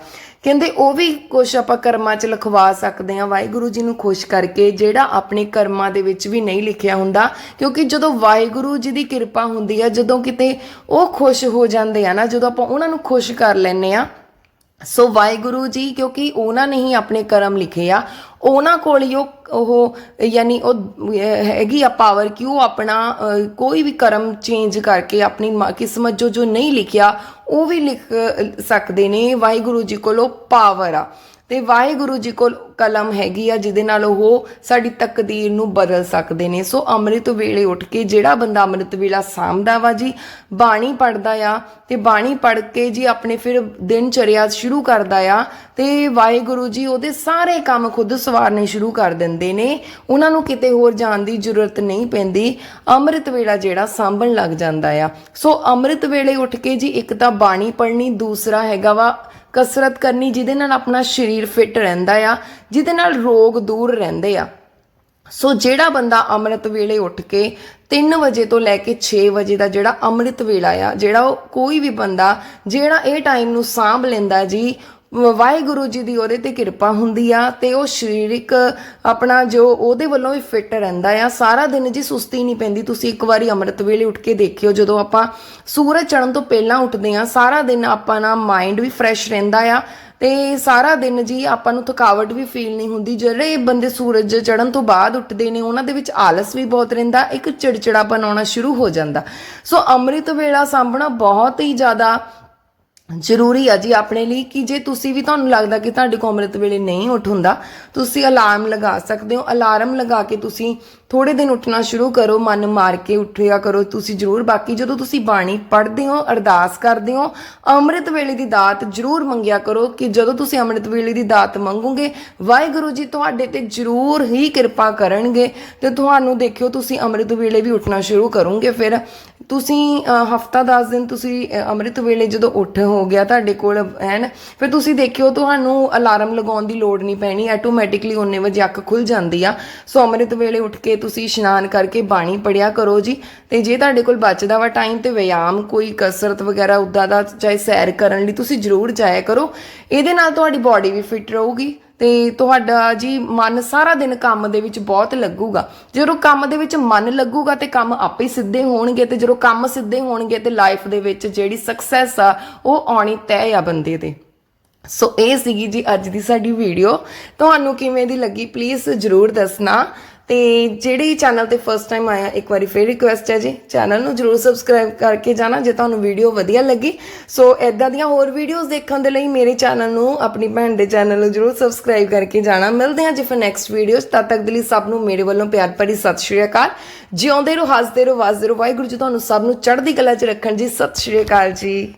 ਕਹਿੰਦੇ ਉਹ ਵੀ ਕੁਝ ਆਪਾਂ ਕਰਮਾਂ 'ਚ ਲਿਖਵਾ ਸਕਦੇ ਆ ਵਾਹਿਗੁਰੂ ਜੀ ਨੂੰ ਖੁਸ਼ ਕਰਕੇ ਜਿਹੜਾ ਆਪਣੇ ਕਰਮਾਂ ਦੇ ਵਿੱਚ ਵੀ ਨਹੀਂ ਲਿਖਿਆ ਹੁੰਦਾ, ਕਿਉਂਕਿ ਜਦੋਂ ਵਾਹਿਗੁਰੂ ਜੀ ਦੀ ਕਿਰਪਾ ਹੁੰਦੀ ਆ, ਜਦੋਂ ਕਿਤੇ ਉਹ ਖੁਸ਼ ਹੋ ਜਾਂਦੇ ਆ ਨਾ, ਜਦੋਂ ਆਪਾਂ ਉਹਨਾਂ ਨੂੰ ਖੁਸ਼ ਕਰ ਲੈਨੇ ਆ ਸੋ ਵਾਹਿਗੁਰੂ ਜੀ, ਕਿਉਂਕਿ ਉਹਨਾਂ ਨੇ ਹੀ ਆਪਣੇ ਕਰਮ ਲਿਖੇ ਆ। ਉਹਨਾਂ ਕੋਲ ਹੀ ਉਹ ਯਾਨੀ ਉਹ ਹੈਗੀ ਆ ਪਾਵਰ ਕਿ ਉਹ ਆਪਣਾ ਕੋਈ ਵੀ ਕਰਮ ਚੇਂਜ ਕਰਕੇ ਆਪਣੀ ਮ- ਕਿਸਮਤ ਜੋ ਜੋ ਨਹੀਂ ਲਿਖਿਆ, ਉਹ ਵੀ ਲਿਖ ਸਕਦੇ ਨੇ। ਵਾਹਿਗੁਰੂ ਜੀ ਕੋਲ ਉਹ ਪਾਵਰ ਆ। ਤੇ ਵਾਹਿਗੁਰੂ ਜੀ ਕੋਲ ਕਲਮ ਹੈਗੀ ਆ, ਜਿਹਦੇ ਨਾਲ ਉਹ ਸਾਡੀ ਤਕਦੀਰ ਨੂੰ ਬਦਲ ਸਕਦੇ ਨੇ। ਸੋ ਅੰਮ੍ਰਿਤ ਵੇਲੇ ਉੱਠ ਕੇ ਜਿਹੜਾ ਬੰਦਾ ਅੰਮ੍ਰਿਤ ਵੇਲਾ ਸਾਂਭਦਾ ਵਾ ਜੀ, ਬਾਣੀ ਪੜਦਾ ਆ ਤੇ ਬਾਣੀ ਪੜ ਕੇ ਜੀ ਆਪਣੇ ਫਿਰ ਦਿਨਚਰਿਆ ਸ਼ੁਰੂ ਕਰਦਾ ਆ ਤੇ ਵਾਹਿਗੁਰੂ ਜੀ ਉਹਦੇ ਸਾਰੇ ਕੰਮ ਖੁਦ ਸਵਾਰਨੇ ਸ਼ੁਰੂ ਕਰ ਦਿੰਦੇ ਨੇ। ਉਹਨਾਂ ਨੂੰ ਕਿਤੇ ਹੋਰ ਜਾਣ ਦੀ ਜ਼ਰੂਰਤ ਨਹੀਂ ਪੈਂਦੀ। ਅੰਮ੍ਰਿਤ ਵੇਲਾ ਜਿਹੜਾ ਸਾਂਭਣ ਲੱਗ ਜਾਂਦਾ ਆ। ਸੋ ਅੰਮ੍ਰਿਤ ਵੇਲੇ ਉੱਠ ਕੇ ਜੀ ਇੱਕ ਤਾਂ ਬਾਣੀ ਪੜਨੀ ਦੂਸਰਾ ਹੈਗਾ ਵਾ ਕਸਰਤ ਕਰਨੀ ਜਿਹਦੇ ਨਾਲ ਆਪਣਾ ਸਰੀਰ ਫਿੱਟ ਰਹਿੰਦਾ ਆ, ਜਿਹਦੇ ਨਾਲ ਰੋਗ ਦੂਰ ਰਹਿੰਦੇ ਆ। ਸੋ ਜਿਹੜਾ ਬੰਦਾ ਅੰਮ੍ਰਿਤ ਵੇਲੇ ਉੱਠ ਕੇ 3 ਵਜੇ ਤੋਂ ਲੈ ਕੇ 6 ਵਜੇ ਦਾ ਜਿਹੜਾ ਅੰਮ੍ਰਿਤ ਵੇਲਾ ਆ, ਜਿਹੜਾ ਉਹ ਕੋਈ ਵੀ ਬੰਦਾ, ਜਿਹੜਾ ਇਹ ਟਾਈਮ ਨੂੰ ਸਾਂਭ ਲੈਂਦਾ ਜੀ ਵਾਹਿਗੁਰੂ ਜੀ ਦੀ ਉਹਦੇ ਤੇ ਕਿਰਪਾ ਹੁੰਦੀ ਆ ਤੇ ਉਹ ਸਰੀਰਿਕ ਆਪਣਾ ਜੋ ਉਹਦੇ ਵੱਲੋਂ ਵੀ ਫਿੱਟ ਰਹਿੰਦਾ ਆ। ਸਾਰਾ ਦਿਨ ਜੀ ਸੁਸਤੀ ਨਹੀਂ ਪੈਂਦੀ। ਤੁਸੀਂ ਇੱਕ ਵਾਰੀ ਅੰਮ੍ਰਿਤ ਵੇਲੇ ਉੱਠ ਕੇ ਦੇਖਿਓ, ਜਦੋਂ ਆਪਾਂ ਸੂਰਜ ਚੜ੍ਹਨ ਤੋਂ ਪਹਿਲਾਂ ਉੱਠਦੇ ਆ ਸਾਰਾ ਦਿਨ ਆਪਾਂ ਨਾ ਮਾਈਂਡ ਵੀ ਫਰੈਸ਼ ਰਹਿੰਦਾ ਆ ਤੇ ਸਾਰਾ ਦਿਨ ਜੀ ਆਪਾਂ ਨੂੰ ਥਕਾਵਟ ਵੀ ਫੀਲ ਨਹੀਂ ਹੁੰਦੀ। ਜਿਹੜੇ ਬੰਦੇ ਸੂਰਜ ਚੜ੍ਹਨ ਤੋਂ ਬਾਅਦ ਉੱਠਦੇ ਨੇ, ਉਹਨਾਂ ਦੇ ਵਿੱਚ ਆਲਸ ਵੀ ਬਹੁਤ ਰਹਿੰਦਾ, ਇੱਕ ਚਿੜਚਿੜਾਪਨ ਆਉਣਾ ਸ਼ੁਰੂ ਹੋ ਜਾਂਦਾ। ਸੋ ਅੰਮ੍ਰਿਤ ਵੇਲਾ ਸਾਂਭਣਾ ਬਹੁਤ ਹੀ ਜ਼ਿਆਦਾ ਜ਼ਰੂਰੀ ਆ ਜੀ ਆਪਣੇ ਲਈ ਕਿ ਜੇ ਤੁਸੀਂ ਵੀ ਤੁਹਾਨੂੰ ਲੱਗਦਾ ਕਿ ਤੁਹਾਡੇ ਕੋਲ ਅੰਮ੍ਰਿਤ ਵੇਲੇ ਨਹੀਂ ਉੱਠ ਹੁੰਦਾ, ਤੁਸੀਂ ਅਲਾਰਮ ਲਗਾ ਸਕਦੇ ਹੋ। ਅਲਾਰਮ ਲਗਾ ਕੇ ਤੁਸੀਂ ਥੋੜੇ ਦਿਨ ਉੱਠਣਾ ਸ਼ੁਰੂ ਕਰੋ, ਮਨ ਮਾਰ ਕੇ ਉੱਠਿਆ ਕਰੋ। ਤੁਸੀਂ ਜ਼ਰੂਰ, ਬਾਕੀ ਜਦੋਂ ਤੁਸੀਂ ਬਾਣੀ ਪੜ੍ਹਦੇ ਹੋ, ਅਰਦਾਸ ਕਰਦੇ ਹੋ, ਅੰਮ੍ਰਿਤ ਵੇਲੇ ਦੀ ਦਾਤ ਜ਼ਰੂਰ ਮੰਗਿਆ ਕਰੋ ਕਿ ਜਦੋਂ ਤੁਸੀਂ ਅੰਮ੍ਰਿਤ ਵੇਲੇ ਦੀ ਦਾਤ ਮੰਗੋਗੇ, ਵਾਹਿਗੁਰੂ ਜੀ ਤੁਹਾਡੇ ਤੇ ਜ਼ਰੂਰ ਹੀ ਕਿਰਪਾ ਕਰਨਗੇ ਤੇ ਤੁਹਾਨੂੰ ਦੇਖਿਓ ਤੁਸੀਂ ਅੰਮ੍ਰਿਤ ਵੇਲੇ ਵੀ ਉੱਠਣਾ ਸ਼ੁਰੂ ਕਰੋਗੇ। ਫਿਰ ਤੁਸੀਂ ਹਫਤਾ 10 ਦਿਨ ਤੁਸੀਂ ਅੰਮ੍ਰਿਤ ਵੇਲੇ ਜਦੋਂ ਉੱਠ ਹੋ ਗਿਆ ਤੁਹਾਡੇ ਕੋਲ ਐਨ ਫਿਰ ਤੁਸੀਂ ਦੇਖਿਓ, ਤੁਹਾਨੂੰ ਅਲਾਰਮ ਲਗਾਉਣ ਦੀ ਲੋੜ ਨਹੀਂ ਪੈਣੀ ਆਟੋਮੈਟਿਕਲੀ ਉਹਨੇ ਵਜੇ ਅੱਖ ਖੁੱਲ ਜਾਂਦੀ ਆ। ਸੋ ਅੰਮ੍ਰਿਤ ਵੇਲੇ ਉੱਠ ਕੇ ਤੁਸੀਂ ਇਸ਼ਨਾਨ ਕਰਕੇ ਬਾਣੀ ਪੜਿਆ ਕਰੋ ਜੀ। ਤੇ ਜੇ ਤੁਹਾਡੇ ਕੋਲ ਬਚਦਾ ਵਾ ਟਾਈਮ ਤੇ ਵਿਆਮ, ਕੋਈ ਕਸਰਤ ਵਗੈਰਾ, ਉਦਾਂ ਦਾ ਚਾਹੇ ਸੈਰ ਕਰਨ ਲਈ ਤੁਸੀਂ ਜ਼ਰੂਰ ਜਾਇਆ ਕਰੋ। ਇਹਦੇ ਨਾਲ ਤੁਹਾਡੀ ਬਾਡੀ ਵੀ ਫਿੱਟ ਰਹੂਗੀ। ਤੇ ਤੁਹਾਡਾ ਜੀ ਮਨ ਸਾਰਾ ਦਿਨ ਕੰਮ ਦੇ ਵਿੱਚ ਬਹੁਤ ਲੱਗੂਗਾ। ਜਦੋਂ ਕੰਮ ਦੇ ਵਿੱਚ ਮਨ ਲੱਗੂਗਾ ਤੇ ਕੰਮ ਆਪੇ ਸਿੱਧੇ ਹੋਣਗੇ ਤੇ ਜਦੋਂ ਕੰਮ ਸਿੱਧੇ ਹੋਣਗੇ ਤੇ ਲਾਈਫ ਦੇ ਵਿੱਚ ਜਿਹੜੀ ਸਕਸੈਸ ਆ, ਉਹ ਆਉਣੀ ਤੈਅ ਆ ਬੰਦੇ ਦੇ ਸੋ ਇਹ ਸੀਗੀ ਜੀ ਅੱਜ ਦੀ ਸਾਡੀ ਵੀਡੀਓ ਤੁਹਾਨੂੰ ਕਿਵੇਂ ਦੀ ਲੱਗੀ ਪਲੀਜ਼ ਜਰੂਰ ਦੱਸਣਾ। ਤੇ ਜਿਹੜੇ ਚੈਨਲ ਤੇ ਫਸਟ ਟਾਈਮ ਆਇਆ, ਇੱਕ ਵਾਰੀ ਫੇਰ ਰਿਕੁਐਸਟ ਹੈ ਜੀ। ਚੈਨਲ ਨੂੰ ਜਰੂਰ ਸਬਸਕ੍ਰਾਈਬ ਕਰਕੇ ਜਾਣਾ ਜੇ ਤੁਹਾਨੂੰ ਵੀਡੀਓ ਵਧੀਆ ਲੱਗੀ। ਸੋ ਐਦਾਂ ਦੀਆਂ ਹੋਰ ਵੀਡੀਓਜ਼ ਦੇਖਣ ਦੇ ਲਈ ਮੇਰੇ ਚੈਨਲ ਨੂੰ, ਆਪਣੀ ਭੈਣ ਦੇ ਚੈਨਲ ਨੂੰ ਜਰੂਰ ਸਬਸਕ੍ਰਾਈਬ ਕਰਕੇ ਜਾਣਾ। ਮਿਲਦੇ ਹਾਂ ਜੀ ਫਿਰ ਨੈਕਸਟ ਵੀਡੀਓਜ਼ ਤਦ ਤੱਕ ਦੇ ਲਈ ਸਭ ਨੂੰ ਮੇਰੇ ਵੱਲੋਂ ਪਿਆਰ ਭਰੀ ਸਤਿ ਸ਼੍ਰੀ ਅਕਾਲ। ਜਿਉਂਦੇ ਰਹੋ, ਹੱਸਦੇ ਰਹੋ ਵਸਦੇ ਰਹੋ। ਵਾਹਿਗੁਰੂ ਜੀ, ਤੁਹਾਨੂੰ ਸਭ ਨੂੰ ਚੜ੍ਹਦੀ ਕਲਾ 'ਚ ਰੱਖਣ ਜੀ। ਸਤਿ ਸ਼੍ਰੀ ਅਕਾਲ ਜੀ।